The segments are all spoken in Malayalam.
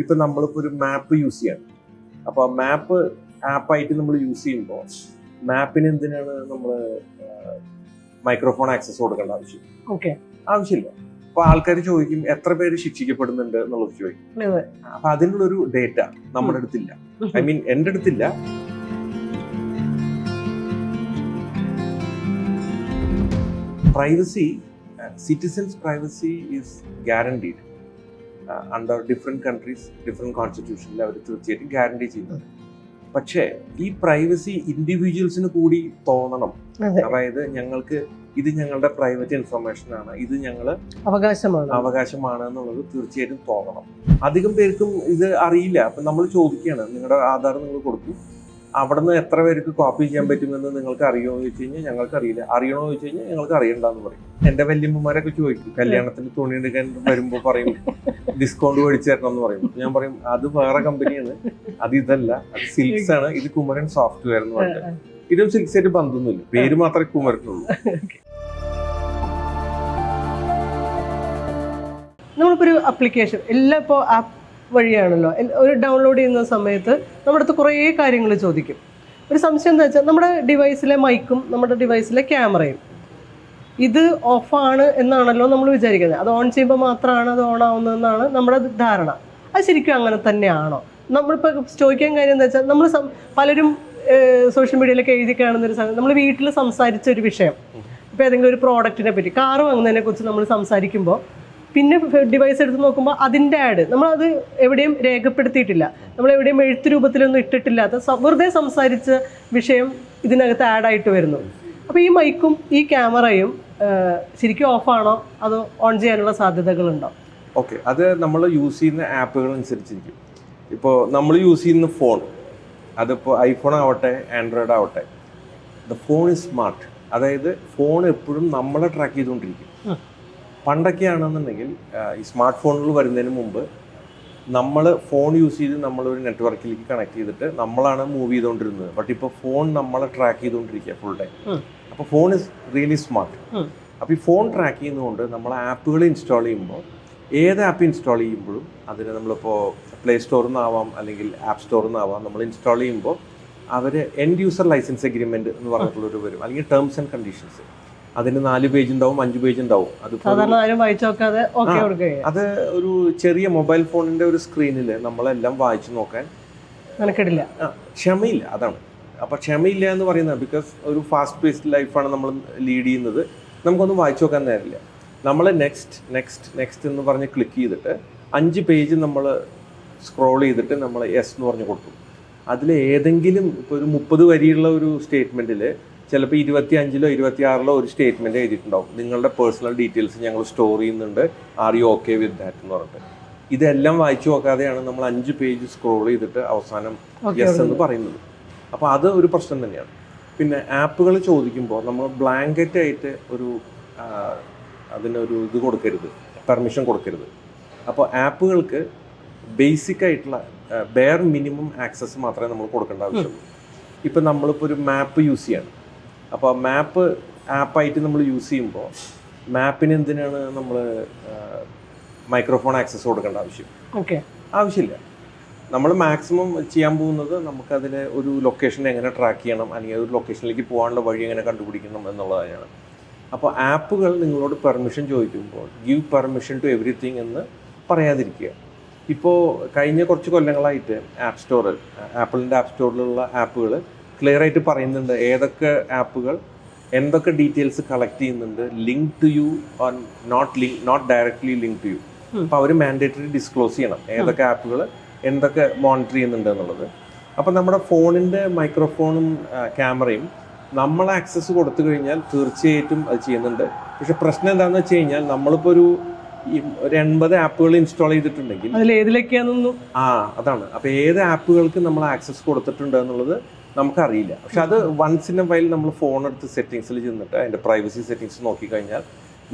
ഇപ്പൊ നമ്മളിപ്പോ ഒരു മാപ്പ് യൂസ് ചെയ്യണം. അപ്പൊ മാപ്പ് ആപ്പായിട്ട് നമ്മൾ യൂസ് ചെയ്യുമ്പോൾ മാപ്പിന് എന്തിനാണ് നമ്മൾ മൈക്രോഫോൺ ആക്സസ് കൊടുക്കേണ്ട ആവശ്യം? ഓക്കെ. ആവശ്യമില്ല. അപ്പൊ ആൾക്കാർ ചോദിക്കും എത്ര പേര് ശിക്ഷിക്കപ്പെടുന്നുണ്ട് എന്നുള്ളത് ചോദിക്കും. അപ്പൊ അതിനുള്ളൊരു ഡേറ്റ നമ്മുടെ അടുത്തില്ല. ഐ മീൻ എന്റെ അടുത്തില്ല. Privacy citizens privacy is guaranteed under different countries different കോൺസ്റ്റിറ്റ്യൂഷനിൽ അവർ തീർച്ചയായിട്ടും ഗ്യാരണ്ടി ചെയ്യുന്നത് പക്ഷേ ഈ പ്രൈവസി ഇൻഡിവിജ്വൽസിന് കൂടി തോന്നണം. അതായത് ഞങ്ങൾക്ക് ഇത് ഞങ്ങളുടെ പ്രൈവറ്റ് ഇൻഫർമേഷൻ ആണ്. ഇത് ഞങ്ങൾ അവകാശമാണ്. അവകാശമാണ് എന്നുള്ളത് തീർച്ചയായിട്ടും തോന്നണം. അധികം പേർക്കും ഇത് അറിയില്ല. അപ്പം നമ്മൾ ചോദിക്കുകയാണ് നിങ്ങളുടെ ആധാർ നിങ്ങൾ കൊടുക്കും. അവിടെ നിന്ന് എത്ര പേർക്ക് കോപ്പി ചെയ്യാൻ പറ്റുമെന്ന് നിങ്ങൾക്ക് അറിയുമോ എന്ന് ചോദിച്ചു കഴിഞ്ഞാൽ ഞങ്ങൾക്ക് അറിയില്ല. അറിയണോ എന്ന് ചോദിച്ചു കഴിഞ്ഞാൽ ഞങ്ങൾക്ക് അറിയണ്ടെന്ന് പറയും. എന്റെ വല്യമ്മമാരൊക്കെ ചോദിക്കും കല്യാണത്തിന് തുണി എടുക്കാൻ വരുമ്പോൾ പറയും. ഡിസ്കൗണ്ട് മേടിച്ചു തരണം എന്ന് പറയും. ഞാൻ പറയും അത് വേറെ കമ്പനിയാണ് അത് ഇതല്ല. അത് സിൽക്സ് ആണ്. ഇത് കുമരൻ സോഫ്റ്റ്വെയർ എന്ന് പറഞ്ഞിട്ട്. ഇതും സിൽക്സ് ആയിട്ട് ബന്ധമൊന്നുമില്ല. പേര് മാത്രമേ കുമരനുള്ളൂ. നമ്മളിപ്പോൾ ഒരു ആപ്ലിക്കേഷൻ എല്ലാം ഇപ്പോൾ ആപ്പ് വഴിയാണല്ലോ. ഒരു ഡൗൺലോഡ് ചെയ്യുന്ന സമയത്ത് നമ്മുടെ അടുത്ത് കുറേ കാര്യങ്ങൾ ചോദിക്കും. ഒരു സംശയം എന്താ വെച്ചാൽ നമ്മുടെ ഡിവൈസിലെ മൈക്കും നമ്മുടെ ഡിവൈസിലെ ക്യാമറയും ഇത് ഓഫാണ് എന്നാണല്ലോ നമ്മൾ വിചാരിക്കുന്നത്. അത് ഓൺ ചെയ്യുമ്പോൾ മാത്രമാണ് അത് ഓൺ ആവുന്നതെന്നാണ് നമ്മുടെ ധാരണ. അത് ശരിക്കും അങ്ങനെ തന്നെയാണോ? നമ്മളിപ്പോൾ ചോദിക്കാൻ കാര്യം എന്താ വെച്ചാൽ നമ്മൾ പലരും സോഷ്യൽ മീഡിയയിലൊക്കെ എഴുതി കാണുന്ന ഒരു സമയം നമ്മൾ വീട്ടിൽ സംസാരിച്ച ഒരു വിഷയം. ഇപ്പോൾ ഏതെങ്കിലും ഒരു പ്രോഡക്റ്റിനെ പറ്റി കാറ് വാങ്ങുന്നതിനെ കുറിച്ച് നമ്മൾ സംസാരിക്കുമ്പോൾ പിന്നെ ഡിവൈസ് എടുത്ത് നോക്കുമ്പോൾ അതിന്റെ ആഡ് നമ്മളത് എവിടെയും രേഖപ്പെടുത്തിയിട്ടില്ല. നമ്മൾ എവിടെയും എഴുത്ത് രൂപത്തിലൊന്നും ഇട്ടിട്ടില്ലാത്ത വെറുതെ സംസാരിച്ച വിഷയം ഇതിനകത്ത് ആഡായിട്ട് വരുന്നു. അപ്പോൾ ഈ മൈക്കും ഈ ക്യാമറയും ശരിക്കും ഓഫാണോ? അതോ ഓൺ ചെയ്യാനുള്ള സാധ്യതകളുണ്ടോ? ഓക്കെ അത് നമ്മൾ യൂസ് ചെയ്യുന്ന ആപ്പുകൾ അനുസരിച്ചിരിക്കും. ഇപ്പോൾ നമ്മൾ യൂസ് ചെയ്യുന്ന ഫോൺ അതിപ്പോൾ ഐഫോൺ ആവട്ടെ ആൻഡ്രോയിഡ് ആവട്ടെ ദ ഫോൺ ഇസ് സ്മാർട്ട്. അതായത് ഫോൺ എപ്പോഴും നമ്മളെ ട്രാക്ക് ചെയ്തുകൊണ്ടിരിക്കും. പണ്ടൊക്കെയാണെന്നുണ്ടെങ്കിൽ പണ്ടൊക്കെ ആണെന്നുണ്ടെങ്കിൽ ഈ സ്മാർട്ട് ഫോണുകൾ വരുന്നതിന് മുമ്പ് നമ്മൾ ഫോൺ യൂസ് ചെയ്ത് നമ്മളൊരു നെറ്റ്വർക്കിലേക്ക് കണക്ട് ചെയ്തിട്ട് നമ്മളാണ് മൂവ് ചെയ്തുകൊണ്ടിരുന്നത്. ബട്ട് ഇപ്പോൾ ഫോൺ നമ്മളെ ട്രാക്ക് ചെയ്തുകൊണ്ടിരിക്കുക ഫുൾ ടൈം. അപ്പോൾ ഫോൺ ഇസ് റിയലി സ്മാർട്ട്. അപ്പോൾ ഈ ഫോൺ ട്രാക്ക് ചെയ്യുന്നതുകൊണ്ട് നമ്മൾ ആപ്പുകൾ ഇൻസ്റ്റാൾ ചെയ്യുമ്പോൾ ഏത് ആപ്പ് ഇൻസ്റ്റാൾ ചെയ്യുമ്പോഴും അതിന് നമ്മളിപ്പോൾ പ്ലേ സ്റ്റോറിൽ നിന്നാവാം അല്ലെങ്കിൽ ആപ്പ് സ്റ്റോറിൽ നിന്നാവാം നമ്മൾ ഇൻസ്റ്റാൾ ചെയ്യുമ്പോൾ അവർ എൻഡ് യൂസർ ലൈസൻസ് എഗ്രിമെന്റ് എന്ന് പറഞ്ഞിട്ടുള്ളൊരു വരും. അല്ലെങ്കിൽ ടേംസ് ആൻഡ് കണ്ടീഷൻസ് അതിന് നാല് പേജ് ഉണ്ടാവും അഞ്ച് പേജ് ഉണ്ടാവും. അത് അത് ഒരു ചെറിയ മൊബൈൽ ഫോണിന്റെ ഒരു സ്ക്രീനിൽ നമ്മളെല്ലാം വായിച്ചു നോക്കാൻ ക്ഷമയില്ല. അതാണ്. അപ്പൊ ക്ഷമയില്ല എന്ന് പറയുന്നത് ബിക്കോസ് ഒരു ഫാസ്റ്റ് പേസ്ഡ് ലൈഫാണ് നമ്മൾ ലീഡ് ചെയ്യുന്നത്. നമുക്കൊന്നും വായിച്ചു നോക്കാൻ നേരില്ല നമ്മൾ നെക്സ്റ്റ് നെക്സ്റ്റ് നെക്സ്റ്റ് എന്ന് പറഞ്ഞ് ക്ലിക്ക് ചെയ്തിട്ട് അഞ്ച് പേജ് നമ്മൾ സ്ക്രോൾ ചെയ്തിട്ട് നമ്മൾ എസ് എന്ന് പറഞ്ഞ് കൊടുക്കും. അതിൽ ഏതെങ്കിലും ഇപ്പോൾ ഒരു മുപ്പത് വരിയുള്ള ഒരു സ്റ്റേറ്റ്മെന്റിൽ ചിലപ്പോൾ ഇരുപത്തി അഞ്ചിലോ ഇരുപത്തി ആറിലോ ഒരു സ്റ്റേറ്റ്മെന്റ് എഴുതിയിട്ടുണ്ടാവും. നിങ്ങളുടെ പേഴ്സണൽ ഡീറ്റെയിൽസ് ഞങ്ങൾ സ്റ്റോർ ചെയ്യുന്നുണ്ട്. Are you okay with that എന്ന് പറഞ്ഞിട്ട്. ഇതെല്ലാം വായിച്ചു നോക്കാതെയാണ് നമ്മൾ അഞ്ച് പേജ് സ്ക്രോൾ ചെയ്തിട്ട് അവസാനം എസ് യെസ് എന്ന് പറയുന്നത്. അപ്പോൾ അത് ഒരു പ്രശ്നം തന്നെയാണ്. പിന്നെ ആപ്പുകൾ ചോദിക്കുമ്പോൾ നമ്മൾ ബ്ലാങ്കറ്റ് ആയിട്ട് ഒരു അതിനൊരു ഇത് കൊടുക്കരുത്. പെർമിഷൻ കൊടുക്കരുത്. അപ്പോൾ ആപ്പുകൾക്ക് ബേസിക് ആയിട്ടുള്ള ബെയർ മിനിമം ആക്സസ് മാത്രമേ നമ്മൾ കൊടുക്കേണ്ട ആവശ്യമുള്ളൂ. ഇപ്പം നമ്മളിപ്പോൾ ഒരു മാപ്പ് യൂസ് ചെയ്യണം. അപ്പോൾ മാപ്പ് ആപ്പായിട്ട് നമ്മൾ യൂസ് ചെയ്യുമ്പോൾ മാപ്പിന് എന്തിനാണ് നമ്മൾ മൈക്രോഫോൺ ആക്സസ് കൊടുക്കേണ്ട ആവശ്യം? ഓക്കെ. ആവശ്യമില്ല. നമ്മൾ മാക്സിമം ചെയ്യാൻ പോകുന്നത് നമുക്കതിൽ ഒരു ലൊക്കേഷൻ എങ്ങനെ ട്രാക്ക് ചെയ്യണം അല്ലെങ്കിൽ ഒരു ലൊക്കേഷനിലേക്ക് പോകാനുള്ള വഴി എങ്ങനെ കണ്ടുപിടിക്കണം എന്നുള്ളതാണ്. അപ്പോൾ ആപ്പുകൾ നിങ്ങളോട് പെർമിഷൻ ചോദിക്കുമ്പോൾ ഗിവ് പെർമിഷൻ ടു എവറിത്തിങ് എന്ന് പറയാതിരിക്കുക. ഇപ്പോൾ കഴിഞ്ഞ കുറച്ച് കൊല്ലങ്ങളായിട്ട് ആപ്പ് സ്റ്റോറിൽ ആപ്പിളിന്റെ ആപ്പ് സ്റ്റോറിലുള്ള ആപ്പുകൾ ക്ലിയർ ആയിട്ട് പറയുന്നുണ്ട് ഏതൊക്കെ ആപ്പുകൾ എന്തൊക്കെ ഡീറ്റെയിൽസ് കളക്ട് ചെയ്യുന്നുണ്ട് link to you on not link not directly link to you അപ്പോൾ അവർ മാൻഡേറ്ററി ഡിസ്ക്ലോസ് ചെയ്യണം ഏതൊക്കെ ആപ്പുകൾ എന്തൊക്കെ മോണിറ്റർ ചെയ്യുന്നുണ്ട് എന്നുള്ളത് അപ്പം നമ്മുടെ ഫോണിന്റെ മൈക്രോഫോണും ക്യാമറയും നമ്മൾ ആക്സസ് കൊടുത്തു കഴിഞ്ഞാൽ തീർച്ചയായിട്ടും അത് ചെയ്യുന്നുണ്ട്. പക്ഷെ പ്രശ്നം എന്താണെന്ന് വെച്ച് കഴിഞ്ഞാൽ നമ്മളിപ്പോൾ ഒരു ഈ ഒരു എൺപത് ആപ്പുകൾ ഇൻസ്റ്റാൾ ചെയ്തിട്ടുണ്ടെങ്കിൽ അതിൽ ഏതിലൊക്കെയാണെന്നൊന്നും ആ അതാണ്. അപ്പോൾ ഏത് ആപ്പുകൾക്ക് നമ്മൾ ആക്സസ് കൊടുത്തിട്ടുണ്ട് എന്നുള്ളത് നമുക്കറിയില്ല. പക്ഷെ അത് വൺസ് ഇൻ എ വൈൽ നമ്മൾ ഫോൺ എടുത്ത് സെറ്റിങ്സിൽ ചെന്നിട്ട് അതിന്റെ പ്രൈവസി സെറ്റിങ്സ് നോക്കിക്കഴിഞ്ഞാൽ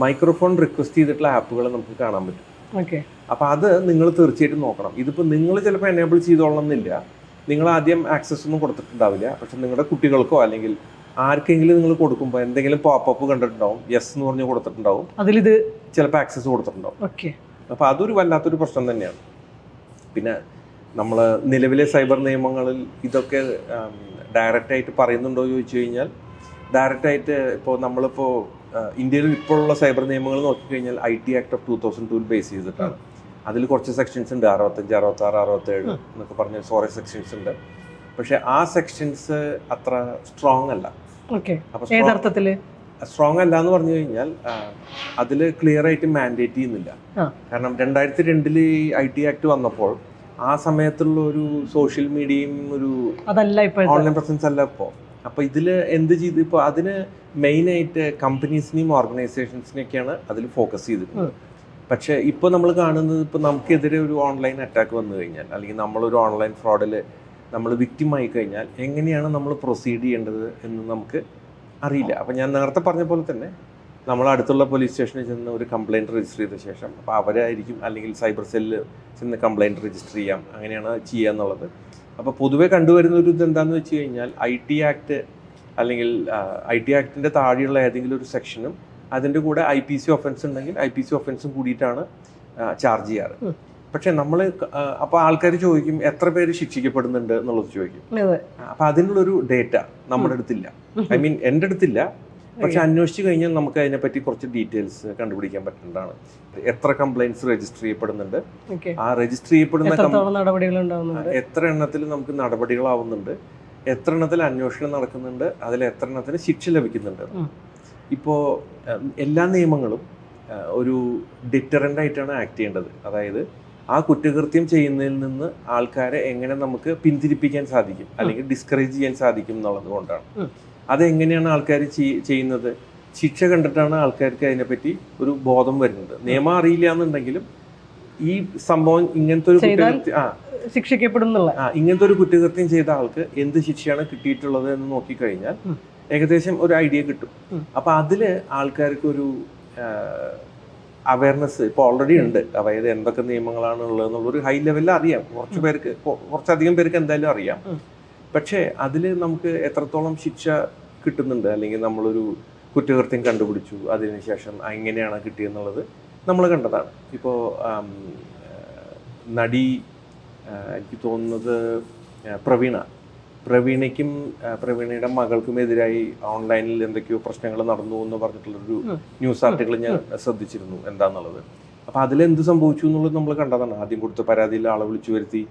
മൈക്രോഫോൺ റിക്വസ്റ്റ് ചെയ്തിട്ടുള്ള ആപ്പുകൾ നമുക്ക് കാണാൻ പറ്റും. ഓക്കെ. അപ്പോൾ അത് നിങ്ങൾ തീർച്ചയായിട്ടും നോക്കണം. ഇതിപ്പോ നിങ്ങൾ ചിലപ്പോൾ എനേബിൾ ചെയ്തോളണം എന്നില്ല നിങ്ങൾ ആദ്യം ആക്സസ് ഒന്നും കൊടുത്തിട്ടുണ്ടാവില്ല. പക്ഷെ നിങ്ങളുടെ കുട്ടികൾക്കോ അല്ലെങ്കിൽ ആർക്കെങ്കിലും നിങ്ങൾ കൊടുക്കുമ്പോൾ എന്തെങ്കിലും പോപ്പപ്പ് കണ്ടിട്ടുണ്ടാവും. യെസ് എന്ന് പറഞ്ഞ് കൊടുത്തിട്ടുണ്ടാവും. അതിലിത് ചിലപ്പോൾ ആക്സസ് കൊടുത്തിട്ടുണ്ടാവും. ഓക്കെ. അപ്പോൾ അതൊരു വല്ലാത്തൊരു പ്രശ്നം തന്നെയാണ്. പിന്നെ നമ്മൾ നിലവിലെ സൈബർ നിയമങ്ങളിൽ ഇതൊക്കെ ഡയറക്റ്റായിട്ട് പറയുന്നുണ്ടോ ചോദിച്ചു കഴിഞ്ഞാൽ ഡയറക്റ്റായിട്ട് ഇപ്പോൾ നമ്മളിപ്പോൾ ഇന്ത്യയിൽ ഇപ്പോഴുള്ള സൈബർ നിയമങ്ങൾ നോക്കിക്കഴിഞ്ഞാൽ I T act of two thousand ടൂവിൽ ബേസ് ചെയ്തിട്ടാണ്. അതിൽ കുറച്ച് സെക്ഷൻസ് ഉണ്ട്. അറുപത്തഞ്ച് അറുപത്താറ് അറുപത്തേഴ് എന്നൊക്കെ പറഞ്ഞ സോറി സെക്ഷൻസ് ഉണ്ട്. പക്ഷെ ആ സെക്ഷൻസ് അത്ര സ്ട്രോങ് അല്ല. സ്ട്രോങ് അല്ല എന്ന് പറഞ്ഞു കഴിഞ്ഞാൽ അതിൽ ക്ലിയർ ആയിട്ട് മാൻഡേറ്റ് ചെയ്യുന്നില്ല. കാരണം രണ്ടായിരത്തി രണ്ടിൽ ഐ ടി ആക്ട് വന്നപ്പോൾ ആ സമയത്തുള്ള ഒരു സോഷ്യൽ മീഡിയയും ഒരു ഓൺലൈൻ പ്രസൻസ് അല്ല ഇപ്പോൾ അപ്പോൾ ഇതിൽ എന്ത് ചെയ്ത് ഇപ്പോൾ അതിന് മെയിനായിട്ട് കമ്പനീസിനെയും ഓർഗനൈസേഷൻസിനെയൊക്കെയാണ് അതിൽ ഫോക്കസ് ചെയ്തിട്ടുള്ളത്. പക്ഷേ ഇപ്പോൾ നമ്മൾ കാണുന്നത് ഇപ്പോൾ നമുക്കെതിരെ ഒരു ഓൺലൈൻ അറ്റാക്ക് വന്നു കഴിഞ്ഞാൽ അല്ലെങ്കിൽ നമ്മളൊരു ഓൺലൈൻ ഫ്രോഡിൽ നമ്മൾ വിക്റ്റിം ആയി കഴിഞ്ഞാൽ എങ്ങനെയാണ് നമ്മൾ പ്രൊസീഡ് ചെയ്യേണ്ടത് എന്ന് നമുക്ക് അറിയില്ല. അപ്പോൾ ഞാൻ നേരത്തെ പറഞ്ഞ പോലെ തന്നെ നമ്മൾ അടുത്തുള്ള പോലീസ് സ്റ്റേഷനിൽ ചെന്ന് ഒരു കംപ്ലയിന്റ് രജിസ്റ്റർ ചെയ്ത ശേഷം അപ്പോൾ അവരായിരിക്കും അല്ലെങ്കിൽ സൈബർ സെല്ലിൽ ചെന്ന് കംപ്ലയിന്റ് രജിസ്റ്റർ ചെയ്യാം അങ്ങനെയാണ് ചെയ്യുക എന്നുള്ളത്. അപ്പോൾ പൊതുവെ കണ്ടുവരുന്ന ഒരു ഇത് എന്താണെന്ന് വെച്ച് കഴിഞ്ഞാൽ ഐ ടി ആക്ട് അല്ലെങ്കിൽ ഐ ടി ആക്ടിന്റെ താഴെയുള്ള ഏതെങ്കിലും ഒരു സെക്ഷനും അതിന്റെ കൂടെ ഐ പി സി ഒഫൻസ് ഉണ്ടെങ്കിൽ ഐ പി സി ഒഫൻസും കൂടിയിട്ടാണ് ചാർജ് ചെയ്യാറ്. പക്ഷെ നമ്മൾ അപ്പോൾ ആൾക്കാർ ചോദിക്കും എത്ര പേര് ശിക്ഷിക്കപ്പെടുന്നുണ്ട് എന്നുള്ളത് ചോദിക്കും. അപ്പൊ അതിനുള്ളൊരു ഡേറ്റ നമ്മുടെ അടുത്തില്ല. ഐ മീൻ എന്റെ അടുത്തില്ല. പക്ഷെ അന്വേഷിച്ച് കഴിഞ്ഞാൽ നമുക്ക് അതിനെപ്പറ്റി കുറച്ച് ഡീറ്റെയിൽസ് കണ്ടുപിടിക്കാൻ പറ്റുന്നതാണ്. എത്ര കംപ്ലൈന്റ്സ് രജിസ്റ്റർ ചെയ്യപ്പെടുന്നുണ്ട്? ആ രജിസ്റ്റർ ചെയ്യപ്പെടുന്ന എത്ര എണ്ണത്തിൽ നമുക്ക് നടപടികളാവുന്നുണ്ട്? എത്ര എണ്ണത്തിൽ അന്വേഷണം നടക്കുന്നുണ്ട്? അതിൽ എത്ര എണ്ണത്തിന് ശിക്ഷ ലഭിക്കുന്നുണ്ട്? ഇപ്പോ ഇപ്പോൾ എല്ലാ നിയമങ്ങളും ഒരു ഡിറ്ററന്റ് ആയിട്ടാണ് ആക്ട് ചെയ്യേണ്ടത്. അതായത് ആ കുറ്റകൃത്യം ചെയ്യുന്നതിൽ നിന്ന് ആൾക്കാരെ എങ്ങനെ നമുക്ക് പിന്തിരിപ്പിക്കാൻ സാധിക്കും? അല്ലെങ്കിൽ ഡിസ്കറേജ് ചെയ്യാൻ സാധിക്കും എന്നുള്ളത് കൊണ്ടാണ്. അതെങ്ങനെയാണ് ആൾക്കാർ ചെയ്യുന്നത്? ശിക്ഷ കണ്ടിട്ടാണ് ആൾക്കാർക്ക് അതിനെപ്പറ്റി ഒരു ബോധം വരുന്നത്. നിയമം അറിയില്ല എന്നുണ്ടെങ്കിലും ഈ സംഭവം ഇങ്ങനത്തെ ഒരു കുറ്റകൃത്യം ആ. ശിക്ഷിക്കപ്പെടുന്നുള്ള ആ ഇങ്ങനത്തെ ഒരു കുറ്റകൃത്യം ചെയ്ത ആൾക്ക് എന്ത് ശിക്ഷയാണ് കിട്ടിയിട്ടുള്ളത് എന്ന് നോക്കിക്കഴിഞ്ഞാൽ ഏകദേശം ഒരു ഐഡിയ കിട്ടും. അപ്പൊ അതിൽ ആൾക്കാർക്ക് ഒരു അവയർനെസ് ഇപ്പോൾ ഓൾറെഡി ഉണ്ട്. അതായത് എന്തൊക്കെ നിയമങ്ങളാണ് ഉള്ളത് എന്നുള്ളൊരു ഹൈ ലെവലിൽ അറിയാം. കുറച്ച് പേർക്ക് കുറച്ചധികം പേർക്ക് എന്തായാലും അറിയാം. പക്ഷേ അതിൽ നമുക്ക് എത്രത്തോളം ശിക്ഷ കിട്ടുന്നുണ്ട്? അല്ലെങ്കിൽ നമ്മളൊരു കുറ്റകൃത്യം കണ്ടുപിടിച്ചു അതിനുശേഷം എങ്ങനെയാണ് കിട്ടിയെന്നുള്ളത് നമ്മൾ കണ്ടതാണ്. ഇപ്പോൾ നടി എനിക്ക് തോന്നുന്നത് പ്രവീണ. പ്രവീണയ്ക്കും പ്രവീണയുടെ മകൾക്കും എതിരായി ഓൺലൈനിൽ എന്തൊക്കെയോ പ്രശ്നങ്ങൾ നടന്നു എന്ന് പറഞ്ഞിട്ടുള്ളൊരു. ന്യൂസ് ആർട്ടിക്കിൾ ഞാൻ ശ്രദ്ധിച്ചിരുന്നു എന്താന്നുള്ളത്. അപ്പോൾ അതിലെന്ത് സംഭവിച്ചു എന്നുള്ളത് നമ്മൾ കണ്ടതാണ്. ആദ്യം കൊടുത്ത പരാതിയിൽ ആളെ വിളിച്ചു വരുത്തി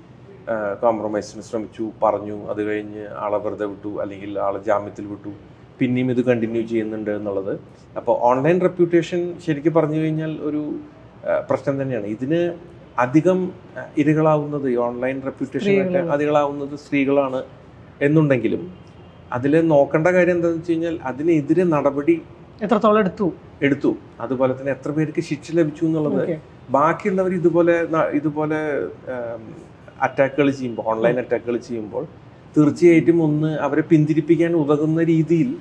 കോംപ്രമൈസിന് ശ്രമിച്ചു പറഞ്ഞു അത് കഴിഞ്ഞ് ആളെ വെറുതെ വിട്ടു അല്ലെങ്കിൽ ആളെ ജാമ്യത്തിൽ വിട്ടു. പിന്നെയും ഇത് കണ്ടിന്യൂ ചെയ്യുന്നുണ്ട് എന്നുള്ളത്. അപ്പോൾ ഓൺലൈൻ റെപ്യൂട്ടേഷൻ ശരിക്കും പറഞ്ഞു കഴിഞ്ഞാൽ ഒരു പ്രശ്നം തന്നെയാണ്. ഇതിന് അധികം ഇരകളാവുന്നത് ഈ ഓൺലൈൻ റെപ്യൂട്ടേഷൻ. അധികളാവുന്നത് സ്ത്രീകളാണ് എന്നുണ്ടെങ്കിലും അതിൽ നോക്കേണ്ട കാര്യം എന്താണെന്ന് വെച്ച് കഴിഞ്ഞാൽ അതിനെതിരെ നടപടി എത്രത്തോളം എടുത്തു? എടുത്തു. അതുപോലെ തന്നെ എത്ര പേർക്ക് ശിക്ഷ ലഭിച്ചു എന്നുള്ളത്. ബാക്കിയുള്ളവർ ഇതുപോലെ ഇതുപോലെ അറ്റാക്കുകൾ ചെയ്യുമ്പോൾ ഓൺലൈൻ അറ്റാക്കുകൾ ചെയ്യുമ്പോൾ തീർച്ചയായിട്ടും ഒന്ന് അവരെ പിന്തിരിപ്പിക്കാൻ ഉതകുന്ന രീതിയിൽ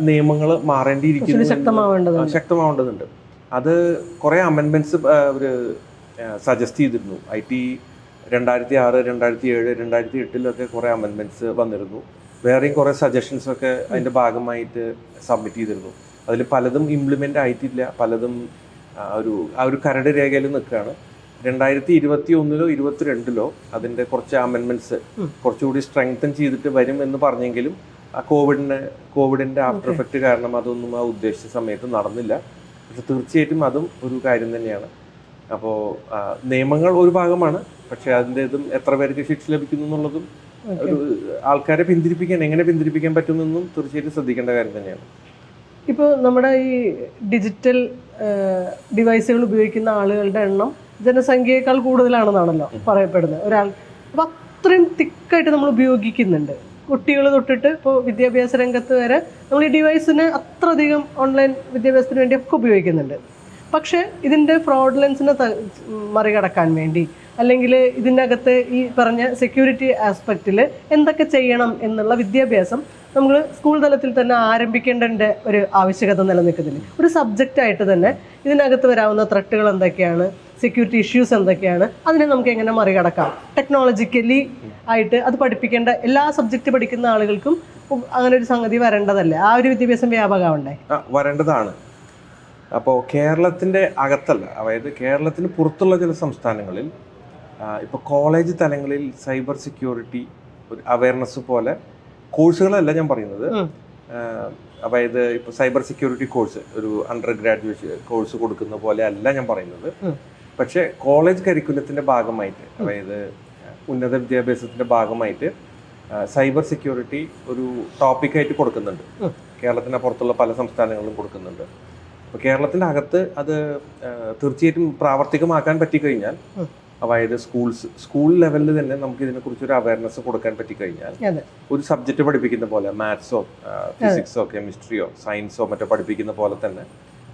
നിയമങ്ങൾ മാറേണ്ടിയിരിക്കുന്നു ശക്തമാവേണ്ടതുണ്ട്. ശക്തമാവേണ്ടതുണ്ട്. അത് കുറേ അമെൻമെന്റ്സ് അവർ സജസ്റ്റ് ചെയ്തിരുന്നു ഐ ടി രണ്ടായിരത്തി ആറ് രണ്ടായിരത്തി ഏഴ് രണ്ടായിരത്തി എട്ടിലൊക്കെ കുറേ അമെൻമെന്റ്സ് വന്നിരുന്നു. വേറെയും കുറേ സജഷൻസ് ഒക്കെ അതിന്റെ ഭാഗമായിട്ട് സബ്മിറ്റ് ചെയ്തിരുന്നു. അതിൽ പലതും ഇംപ്ലിമെന്റ് ആയിട്ടില്ല. പലതും ഒരു ആ ഒരു കരട് രേഖയിൽ നിൽക്കുകയാണ്. രണ്ടായിരത്തി ഇരുപത്തി ഒന്നിലോ ഇരുപത്തിരണ്ടിലോ അതിന്റെ കുറച്ച് അമെൻമെന്റ്സ് കുറച്ചുകൂടി സ്ട്രെങ്തൻ ചെയ്തിട്ട് വരും എന്ന് പറഞ്ഞെങ്കിലും ആ കോവിഡിന് കോവിഡിന്റെ ആഫ്റ്റർ. എഫക്റ്റ് കാരണം അതൊന്നും ആ ഉദ്ദേശിച്ച സമയത്ത് നടന്നില്ല. പക്ഷെ തീർച്ചയായിട്ടും അതും ഒരു കാര്യം തന്നെയാണ്. അപ്പോൾ നിയമങ്ങൾ ഒരു ഭാഗമാണ്. പക്ഷെ അതിന്റെ ഇതും എത്ര പേർക്ക് ശിക്ഷ ലഭിക്കുന്നു എന്നുള്ളതും ഒരു ആൾക്കാരെ പിന്തിരിപ്പിക്കാൻ എങ്ങനെ പിന്തിരിപ്പിക്കാൻ പറ്റുമെന്നും തീർച്ചയായിട്ടും ശ്രദ്ധിക്കേണ്ട കാര്യം തന്നെയാണ്. ഇപ്പോൾ നമ്മുടെ ഈ ഡിജിറ്റൽ ഡിവൈസുകൾ ഉപയോഗിക്കുന്ന ആളുകളുടെ എണ്ണം ജനസംഖ്യയേക്കാൾ കൂടുതലാണെന്നാണല്ലോ പറയപ്പെടുന്നത്. ഒരാൾ അപ്പം അത്രയും തിക്കായിട്ട് നമ്മൾ ഉപയോഗിക്കുന്നുണ്ട്. കുട്ടികൾ തൊട്ടിട്ട് ഇപ്പോൾ വിദ്യാഭ്യാസ രംഗത്ത് വരെ നമ്മൾ ഈ ഡിവൈസിന് അത്രയധികം ഓൺലൈൻ വിദ്യാഭ്യാസത്തിന് വേണ്ടി ഒക്കെ ഉപയോഗിക്കുന്നുണ്ട്. പക്ഷേ ഇതിന്റെ ഫ്രോഡ്ലൻസിനെ മറികടക്കാൻ വേണ്ടി അല്ലെങ്കിൽ ഇതിനകത്ത് ഈ പറഞ്ഞ സെക്യൂരിറ്റി ആസ്പെക്റ്റിൽ എന്തൊക്കെ ചെയ്യണം എന്നുള്ള വിദ്യാഭ്യാസം നമ്മൾ സ്കൂൾ തലത്തിൽ തന്നെ ആരംഭിക്കേണ്ടതിന്റെ ഒരു ആവശ്യകത നിലനിൽക്കുന്നില്ല. ഒരു സബ്ജക്റ്റായിട്ട് തന്നെ ഇതിനകത്ത് വരാവുന്ന ത്രട്ടുകൾ എന്തൊക്കെയാണ്? സെക്യൂരിറ്റി ഇഷ്യൂസ് എന്തൊക്കെയാണ്? അതിനെ നമുക്ക് എങ്ങനെ മറികടക്കാം? ടെക്നോളജിക്കലി ആയിട്ട് അത് പഠിപ്പിക്കേണ്ട എല്ലാ സബ്ജക്റ്റ് പഠിക്കുന്ന ആളുകൾക്കും അങ്ങനെ ഒരു സംഗതി വരേണ്ടതല്ലേ? ആ ഒരു വിദ്യാഭ്യാസം വ്യാപകമാവണ്ടേ വരേണ്ടതാണ്. അപ്പോൾ കേരളത്തിന്റെ അകത്തല്ല അതായത് കേരളത്തിന് പുറത്തുള്ള ചില സംസ്ഥാനങ്ങളിൽ ഇപ്പോൾ കോളേജ് തലങ്ങളിൽ സൈബർ സെക്യൂരിറ്റി ഒരു അവയർനെസ് പോലെ കോഴ്സുകളല്ല ഞാൻ പറയുന്നത്. അതായത് ഇപ്പോൾ സൈബർ സെക്യൂരിറ്റി കോഴ്സ് ഒരു അണ്ടർ ഗ്രാജുവേഷൻ കോഴ്സ് കൊടുക്കുന്ന പോലെ അല്ല ഞാൻ പറയുന്നത്. പക്ഷേ കോളേജ് കരിക്കുലത്തിന്റെ ഭാഗമായിട്ട് അതായത് ഉന്നത വിദ്യാഭ്യാസത്തിന്റെ ഭാഗമായിട്ട് സൈബർ സെക്യൂരിറ്റി ഒരു ടോപ്പിക്കായിട്ട് കൊടുക്കുന്നുണ്ട്. കേരളത്തിന് പുറത്തുള്ള പല സംസ്ഥാനങ്ങളിലും കൊടുക്കുന്നുണ്ട് അപ്പോൾ കേരളത്തിന്റെ അകത്ത് അത് തീർച്ചയായിട്ടും പ്രാവർത്തികമാക്കാൻ പറ്റിക്കഴിഞ്ഞാൽ അതായത് സ്കൂൾസ് സ്കൂൾ ലെവലിൽ തന്നെ നമുക്ക് ഇതിനെക്കുറിച്ച് ഒരു അവയർനെസ് കൊടുക്കാൻ പറ്റിക്കഴിഞ്ഞാൽ ഒരു സബ്ജക്റ്റ് പഠിപ്പിക്കുന്ന പോലെ മാത്സോ ഫിസിക്സോ കെമിസ്ട്രിയോ സയൻസോ മറ്റോ പഠിപ്പിക്കുന്ന പോലെ തന്നെ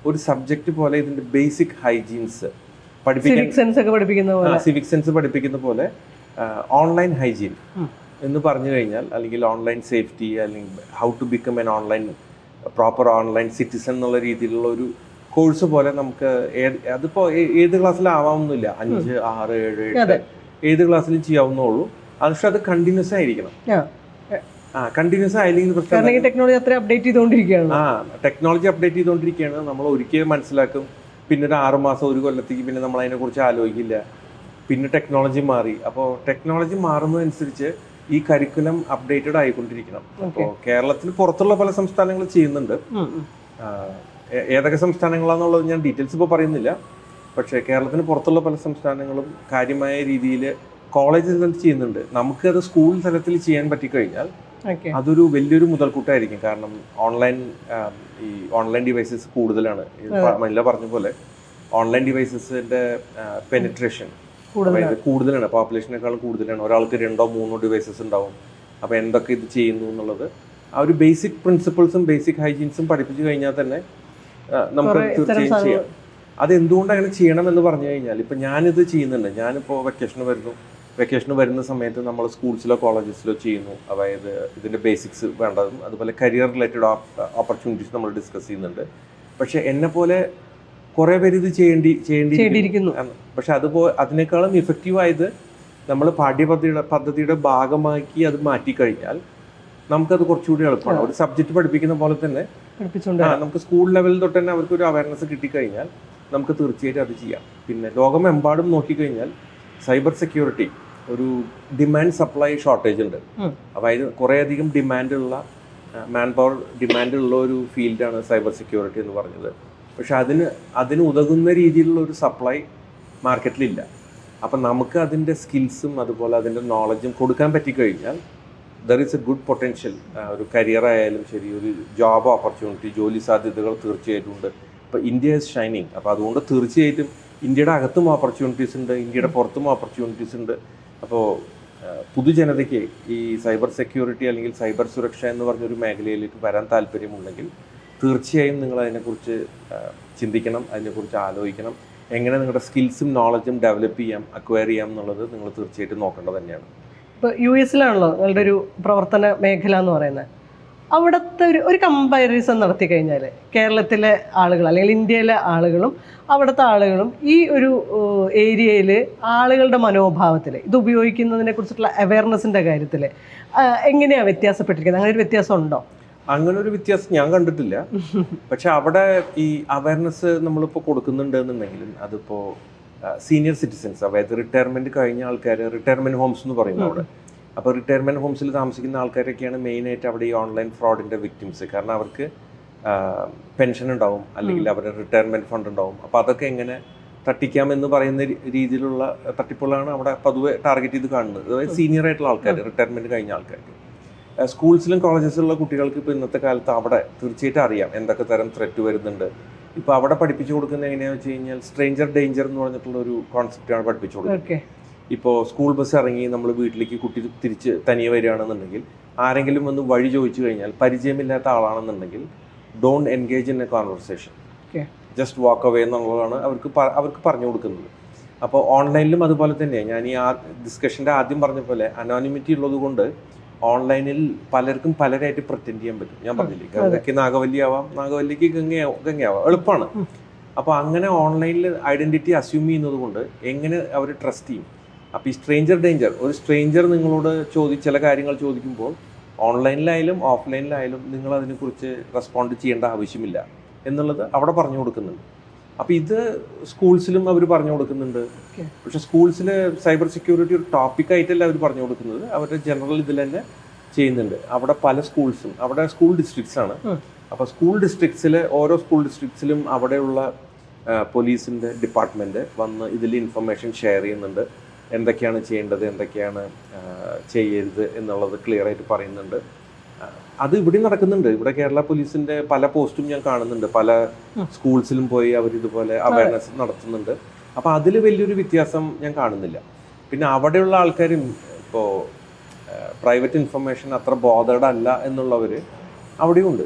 ഒരു സബ്ജക്റ്റ് പോലെ ഇതിന്റെ ബേസിക് ഹൈജീൻസ് സിവിക് സെൻസ് ഒക്കെ പഠിപ്പിക്കുന്ന പോലെ. സിവിക് സെൻസ് പഠിപ്പിക്കുന്ന പോലെ ഓൺലൈൻ ഹൈജീൻ എന്ന് പറഞ്ഞു കഴിഞ്ഞാൽ അല്ലെങ്കിൽ ഓൺലൈൻ സേഫ്റ്റി അല്ലെങ്കിൽ how to become an online proper online citizen എന്നുള്ള രീതിയിലുള്ള ഒരു കോഴ്സ് പോലെ നമുക്ക് അതിപ്പോ ഏത് ക്ലാസ്സിലാവാമെന്നില്ല അഞ്ച് ആറ് ഏഴ്. എട്ട് ഏത് ക്ലാസ്സിലും ചെയ്യാവുന്നുള്ളൂ പക്ഷെ അത് കണ്ടിന്യൂസ് ആയിരിക്കണം. ആ. കണ്ടിന്യൂസ് ആയില്ലെങ്കിൽ പ്രശ്നം ടെക്നോളജി അത്ര അപ്ഡേറ്റ് ചെയ്തുകൊണ്ടിരിക്കുകയാണ്. ആ ടെക്നോളജി അപ്ഡേറ്റ് ചെയ്തുകൊണ്ടിരിക്കുകയാണ്. നമ്മൾ ഒരിക്കലും മനസ്സിലാക്കും പിന്നെ ഒരു ആറുമാസം ഒരു കൊല്ലത്തേക്ക് പിന്നെ നമ്മൾ അതിനെക്കുറിച്ച് ആലോചിക്കില്ല. പിന്നെ ടെക്നോളജി മാറി. അപ്പോൾ ടെക്നോളജി മാറുന്നതനുസരിച്ച് ഈ കരിക്കുലം അപ്ഡേറ്റഡ് ആയിക്കൊണ്ടിരിക്കണം. അപ്പോൾ കേരളത്തിന് പുറത്തുള്ള പല സംസ്ഥാനങ്ങൾ ചെയ്യുന്നുണ്ട്. ഏതൊക്കെ സംസ്ഥാനങ്ങളാണെന്നുള്ളത് ഞാൻ ഡീറ്റെയിൽസ് ഇപ്പോൾ പറയുന്നില്ല. പക്ഷേ കേരളത്തിന് പുറത്തുള്ള പല സംസ്ഥാനങ്ങളും കാര്യമായ രീതിയിൽ കോളേജ് തലത്തിൽ ചെയ്യുന്നുണ്ട്. അത് സ്കൂൾ തലത്തിൽ ചെയ്യാൻ പറ്റിക്കഴിഞ്ഞാൽ അതൊരു വലിയൊരു മുതൽക്കൂട്ടായിരിക്കും. കാരണം ഓൺലൈൻ ഈ ഓൺലൈൻ ഡിവൈസസ് കൂടുതലാണ്. മല്ല പറഞ്ഞ പോലെ ഓൺലൈൻ ഡിവൈസസിന്റെ പെനിട്രേഷൻ കൂടുതലാണ്. പോപ്പുലേഷനേക്കാൾ കൂടുതലാണ്. ഒരാൾക്ക് രണ്ടോ മൂന്നോ ഡിവൈസസ് ഉണ്ടാവും. അപ്പോൾ എന്തൊക്കെ ഇത് ചെയ്യുന്നു എന്നുള്ളത് ആ ഒരു ബേസിക് പ്രിൻസിപ്പിൾസും ബേസിക് ഹൈജീൻസും പഠിപ്പിച്ചു കഴിഞ്ഞാൽ തന്നെ നമുക്ക് തീർച്ചയായും ചെയ്യാം. അതെന്തുകൊണ്ട് അങ്ങനെ ചെയ്യണം എന്ന് പറഞ്ഞു കഴിഞ്ഞാൽ ഇപ്പം ഞാനിത് ചെയ്യുന്നുണ്ട്. ഞാനിപ്പോൾ വെക്കേഷന് വരുന്നു. വെക്കേഷന് വരുന്ന സമയത്ത് നമ്മൾ സ്കൂൾസിലോ കോളേജസിലോ ചെയ്യുന്നു. അതായത് ഇതിന്റെ ബേസിക്സ് വേണ്ടതും അതുപോലെ കരിയർ റിലേറ്റഡ് ഓപ്പർച്യൂണിറ്റീസ് നമ്മൾ ഡിസ്കസ് ചെയ്യുന്നുണ്ട്. പക്ഷേ എന്നെ പോലെ കുറേ പേര് ഇത് ചെയ്യേണ്ടി ചെയ്യേണ്ടി ചെയ്തിരിക്കുന്നു പക്ഷെ അതുപോലെ അതിനേക്കാളും ഇഫക്റ്റീവ് ആയത് നമ്മൾ പാഠ്യപദ്ധതിയുടെ പദ്ധതിയുടെ ഭാഗമാക്കി അത് മാറ്റിക്കഴിഞ്ഞാൽ നമുക്കത് കുറച്ചുകൂടി എളുപ്പമാണ്. ഒരു സബ്ജക്റ്റ് പഠിപ്പിക്കുന്ന പോലെ തന്നെ നമുക്ക് സ്കൂൾ ലെവലിൽ തൊട്ട് തന്നെ അവർക്ക് ഒരു അവയർനെസ് കിട്ടിക്കഴിഞ്ഞാൽ നമുക്ക് തീർച്ചയായിട്ടും അത് ചെയ്യാം. പിന്നെ ലോകമെമ്പാടും നോക്കിക്കഴിഞ്ഞാൽ സൈബർ സെക്യൂരിറ്റി ഒരു ഡിമാൻഡ് സപ്ലൈ ഷോർട്ടേജ് ഉണ്ട്. ഉം. അതായത് കുറേയധികം ഡിമാൻഡുള്ള മാൻ പവർ ഡിമാൻഡുള്ള ഒരു ഫീൽഡാണ് സൈബർ സെക്യൂരിറ്റി എന്ന് പറഞ്ഞത്. പക്ഷെ അതിന് അതിന് ഉതകുന്ന രീതിയിലുള്ള ഒരു സപ്ലൈ മാർക്കറ്റിലില്ല അപ്പം നമുക്ക് അതിന്റെ സ്കിൽസും അതുപോലെ അതിന്റെ നോളജും കൊടുക്കാൻ പറ്റിക്കഴിഞ്ഞാൽ there is a good potential ഒരു കരിയർ ആയാലും ശരി ഒരു ജോബ് ഓപ്പർച്യൂണിറ്റി ജോലി സാധ്യതകൾ തീർച്ചയായിട്ടും ഉണ്ട്. ഇപ്പോൾ ഇന്ത്യ ഇസ് ഷൈനിങ് അപ്പോൾ അതുകൊണ്ട് തീർച്ചയായിട്ടും ഇന്ത്യയുടെ അകത്തും ഓപ്പർച്യൂണിറ്റീസ് ഉണ്ട് ഇന്ത്യയുടെ പുറത്തും ഓപ്പർച്യൂണിറ്റീസ് ഉണ്ട്. അപ്പോൾ പൊതുജനതയ്ക്ക് ഈ സൈബർ സെക്യൂരിറ്റി അല്ലെങ്കിൽ സൈബർ സുരക്ഷ എന്ന് പറഞ്ഞൊരു മേഖലയിലേക്ക് വരാൻ താല്പര്യമുണ്ടെങ്കിൽ തീർച്ചയായും നിങ്ങൾ അതിനെക്കുറിച്ച് ചിന്തിക്കണം അതിനെക്കുറിച്ച് ആലോചിക്കണം. എങ്ങനെ നിങ്ങളുടെ സ്കിൽസും നോളജും ഡെവലപ്പ് ചെയ്യാം അക്വയർ ചെയ്യാം എന്നുള്ളത് നിങ്ങൾ തീർച്ചയായിട്ടും നോക്കേണ്ടത് തന്നെയാണ്. ഇപ്പോൾ യു എസിലാണല്ലോ നിങ്ങളുടെ ഒരു പ്രവർത്തന മേഖല എന്ന് പറയുന്നത്. അവിടുത്തെ ഒരു ഒരു കമ്പാരിസൺ നടത്തി കഴിഞ്ഞാൽ കേരളത്തിലെ ആളുകൾ അല്ലെങ്കിൽ ഇന്ത്യയിലെ ആളുകളും അവിടുത്തെ ആളുകളും ഈ ഒരു ഏരിയയിൽ ആളുകളുടെ മനോഭാവത്തിൽ ഇത് ഉപയോഗിക്കുന്നതിനെ കുറിച്ചിട്ടുള്ള അവയർനെസ്സിന്റെ കാര്യത്തിൽ എങ്ങനെയാണ് വ്യത്യാസപ്പെട്ടിരിക്കുന്നത്? അങ്ങനെ ഒരു വ്യത്യാസം ഉണ്ടോ? അങ്ങനെ ഒരു വ്യത്യാസം ഞാൻ കണ്ടിട്ടില്ല. പക്ഷെ അവിടെ ഈ അവയർനെസ് നമ്മളിപ്പോൾ കൊടുക്കുന്നുണ്ട് എന്നുണ്ടെങ്കിലും അതിപ്പോൾ സീനിയർ സിറ്റിസൻസ് അതായത് റിട്ടയർമെന്റ് കഴിഞ്ഞ ആൾക്കാർ റിട്ടയർമെന്റ് ഹോംസ് എന്ന് പറയുന്നത് അവിടെ അപ്പോൾ റിട്ടയർമെന്റ് ഹോംസിൽ താമസിക്കുന്ന ആൾക്കാരൊക്കെയാണ് മെയിനായിട്ട് അവിടെ ഈ ഓൺലൈൻ ഫ്രോഡിന്റെ വിക്ടിംസ് കാരണം അവർക്ക് പെൻഷൻ ഉണ്ടാവും അല്ലെങ്കിൽ അവരുടെ റിട്ടയർമെന്റ് ഫണ്ട് ഉണ്ടാവും. അപ്പോൾ അതൊക്കെ എങ്ങനെ തട്ടിക്കാമെന്ന് പറയുന്ന രീതിയിലുള്ള തട്ടിപ്പുകളാണ് അവിടെ പൊതുവെ ടാർഗറ്റ് ചെയ്ത് കാണുന്നത്. അതായത് സീനിയർ ആയിട്ടുള്ള ആൾക്കാർ റിട്ടയർമെന്റ് കഴിഞ്ഞ ആൾക്കാർക്ക് സ്കൂൾസിലും കോളേജസിലുള്ള കുട്ടികൾക്ക് ഇപ്പോൾ ഇന്നത്തെ കാലത്ത് അവിടെ തീർച്ചയായിട്ടും അറിയാം എന്തൊക്കെ തരം ത്രെറ്റ് വരുന്നുണ്ട്. ഇപ്പോൾ അവിടെ പഠിപ്പിച്ചു കൊടുക്കുന്നത് എങ്ങനെയാണെന്ന് വെച്ച് കഴിഞ്ഞാൽ സ്ട്രേഞ്ചർ ഡേഞ്ചർ എന്ന് പറഞ്ഞിട്ടുള്ള ഒരു കോൺസെപ്റ്റാണ് പഠിപ്പിച്ചു കൊടുക്കുന്നത്. ഇപ്പോൾ സ്കൂൾ ബസ് ഇറങ്ങി നമ്മൾ വീട്ടിലേക്ക് കുട്ടി തിരിച്ച് തനിയെ വരികയാണെന്നുണ്ടെങ്കിൽ ആരെങ്കിലും ഒന്ന് വഴി ചോദിച്ചു കഴിഞ്ഞാൽ പരിചയമില്ലാത്ത ആളാണെന്നുണ്ടെങ്കിൽ don't engage in a conversation just walk away എന്നുള്ളതാണ് അവർക്ക് അവർക്ക് പറഞ്ഞു കൊടുക്കുന്നത്. അപ്പോൾ ഓൺലൈനിലും അതുപോലെ തന്നെയാണ് ഞാൻ ഈ ആ ഡിസ്കഷന്റെ ആദ്യം പറഞ്ഞ പോലെ അനോണിമിറ്റി ഉള്ളത് കൊണ്ട് ഓൺലൈനിൽ പലർക്കും പലരായിട്ട് പ്രറ്റൻഡ് ചെയ്യാൻ പറ്റും. ഞാൻ പറഞ്ഞില്ലേ? ഗംഗയ്ക്ക് നാഗവല്ലി ആവാം നാഗവല്ലിക്ക് ഗംഗയാവും. ഗംഗയാവാം എളുപ്പമാണ് അപ്പോൾ അങ്ങനെ ഓൺലൈനിൽ ഐഡന്റിറ്റി അസ്യൂം ചെയ്യുന്നത് കൊണ്ട് എങ്ങനെ അവർ ട്രസ്റ്റ് ചെയ്യും? അപ്പോൾ ഈ സ്ട്രേഞ്ചർ ഡേഞ്ചർ ഒരു സ്ട്രേഞ്ചർ നിങ്ങളോട് ചോദി ചില കാര്യങ്ങൾ ചോദിക്കുമ്പോൾ ഓൺലൈനിലായാലും ഓഫ്ലൈനിലായാലും നിങ്ങൾ അതിനെക്കുറിച്ച് റെസ്പോണ്ട് ചെയ്യേണ്ട ആവശ്യമില്ല എന്നുള്ളത് അവിടെ പറഞ്ഞു കൊടുക്കുന്നുണ്ട്. അപ്പോൾ ഇത് സ്കൂൾസിലും അവർ പറഞ്ഞു കൊടുക്കുന്നുണ്ട്. പക്ഷെ സ്കൂൾസിൽ സൈബർ സെക്യൂരിറ്റി ഒരു ടോപ്പിക്കായിട്ടല്ല അവർ പറഞ്ഞു കൊടുക്കുന്നത്. അവരുടെ ജനറൽ ഇതിൽ തന്നെ ചെയ്യുന്നുണ്ട്. അവിടെ പല സ്കൂൾസും അവിടെ സ്കൂൾ ഡിസ്ട്രിക്ട്സ് ആണ്. അപ്പോൾ സ്കൂൾ ഡിസ്ട്രിക്ട്സിലെ ഓരോ സ്കൂൾ ഡിസ്ട്രിക്ട്സിലും അവിടെയുള്ള പോലീസിന്റെ ഡിപ്പാർട്ട്മെന്റ് വന്ന് ഇതിൽ ഇൻഫർമേഷൻ ഷെയർ ചെയ്യുന്നുണ്ട്. എന്തൊക്കെയാണ് ചെയ്യേണ്ടത് എന്തൊക്കെയാണ് ചെയ്യരുത് എന്നുള്ളത് ക്ലിയർ ആയിട്ട് പറയുന്നുണ്ട്. അത് ഇവിടെ നടക്കുന്നുണ്ട്. ഇവിടെ കേരള പോലീസിന്റെ പല പോസ്റ്റും ഞാൻ കാണുന്നുണ്ട്. പല സ്കൂൾസിലും പോയി അവർ ഇതുപോലെ അവയർനെസ് നടത്തുന്നുണ്ട്. അപ്പൊ അതിൽ വലിയൊരു വ്യത്യാസം ഞാൻ കാണുന്നില്ല. പിന്നെ അവിടെയുള്ള ആൾക്കാരും ഇപ്പോ പ്രൈവറ്റ് ഇൻഫർമേഷൻ അത്ര ബോധേഡ് അല്ല എന്നുള്ളവർ അവിടെയും ഉണ്ട്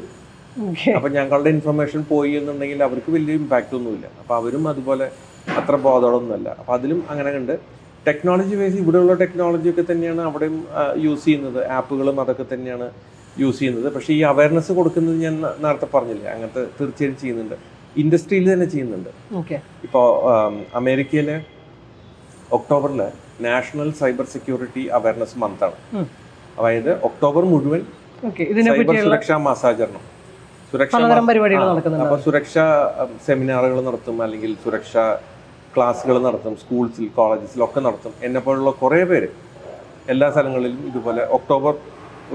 അപ്പൊ ഞങ്ങളുടെ ഇൻഫർമേഷൻ പോയി എന്നുണ്ടെങ്കിൽ അവർക്ക് വലിയ ഇമ്പാക്റ്റ് ഒന്നുമില്ല. അപ്പൊ അവരും അതുപോലെ അത്ര ബോധമൊന്നുമല്ല അപ്പൊ അതിലും അങ്ങനെ ഉണ്ട്. ടെക്നോളജി വൈസ് ഇവിടെയുള്ള ടെക്നോളജി ഒക്കെ തന്നെയാണ് അവിടെയും യൂസ് ചെയ്യുന്നത്. ആപ്പുകളും അതൊക്കെ തന്നെയാണ് യൂസ് ചെയ്യുന്നത്. പക്ഷേ ഈ അവയർനെസ് കൊടുക്കുന്നത് ഞാൻ നേരത്തെ പറഞ്ഞില്ലേ? അങ്ങനത്തെ തീർച്ചയായും ചെയ്യുന്നുണ്ട്. ഇൻഡസ്ട്രിയിൽ തന്നെ ചെയ്യുന്നുണ്ട്. ഓക്കെ ഇപ്പോൾ അമേരിക്കയിലെ ഒക്ടോബറിൽ നാഷണൽ സൈബർ സെക്യൂരിറ്റി അവയർനെസ് മന്താണ്. അതായത് ഒക്ടോബർ മുഴുവൻ സൈബർ സുരക്ഷാ മാസാചരണം. സുരക്ഷാ അപ്പോൾ സുരക്ഷാ സെമിനാറുകൾ നടത്തും. അല്ലെങ്കിൽ സുരക്ഷാ ക്ലാസ്സുകൾ നടത്തും സ്കൂൾസിൽ കോളേജസിലൊക്കെ നടത്തും. എന്നെ പോലുള്ള കുറേ പേര് എല്ലാ സ്ഥലങ്ങളിലും ഇതുപോലെ ഒക്ടോബർ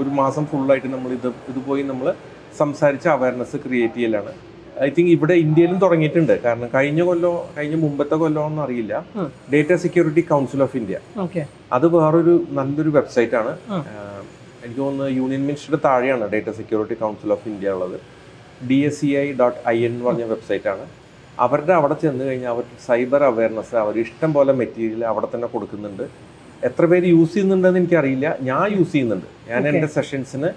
ഒരു മാസം ഫുള്ളായിട്ട് നമ്മൾ ഇത് ഇത് പോയി നമ്മൾ സംസാരിച്ച് അവയർനെസ് ക്രിയേറ്റ് ചെയ്യലാണ്. ഐ തിങ്ക് ഇവിടെ ഇന്ത്യയിലും തുടങ്ങിയിട്ടുണ്ട്. കാരണം കഴിഞ്ഞ കൊല്ലോ കഴിഞ്ഞ മുമ്പത്തെ കൊല്ലോ ഒന്നും അറിയില്ല. Data security council of India okay. അത് വേറൊരു നല്ലൊരു വെബ്സൈറ്റ് ആണ്. എനിക്ക് തോന്നുന്നു യൂണിയൻ മിനിസ്റ്ററുടെ താഴെയാണ് data security council of India ഉള്ളത്. D S C I dot I N എന്ന് പറഞ്ഞ വെബ്സൈറ്റ് ആണ്. അവരുടെ അവിടെ ചെന്ന് കഴിഞ്ഞാൽ അവർ സൈബർ അവയർനെസ് അവർ ഇഷ്ടം പോലെ മെറ്റീരിയൽ അവിടെ തന്നെ കൊടുക്കുന്നുണ്ട്. എത്ര പേര് യൂസ് ചെയ്യുന്നുണ്ടെന്ന് എനിക്കറിയില്ല. ഞാൻ യൂസ് ചെയ്യുന്നുണ്ട്. ഞാൻ. എന്റെ സെഷൻസിന്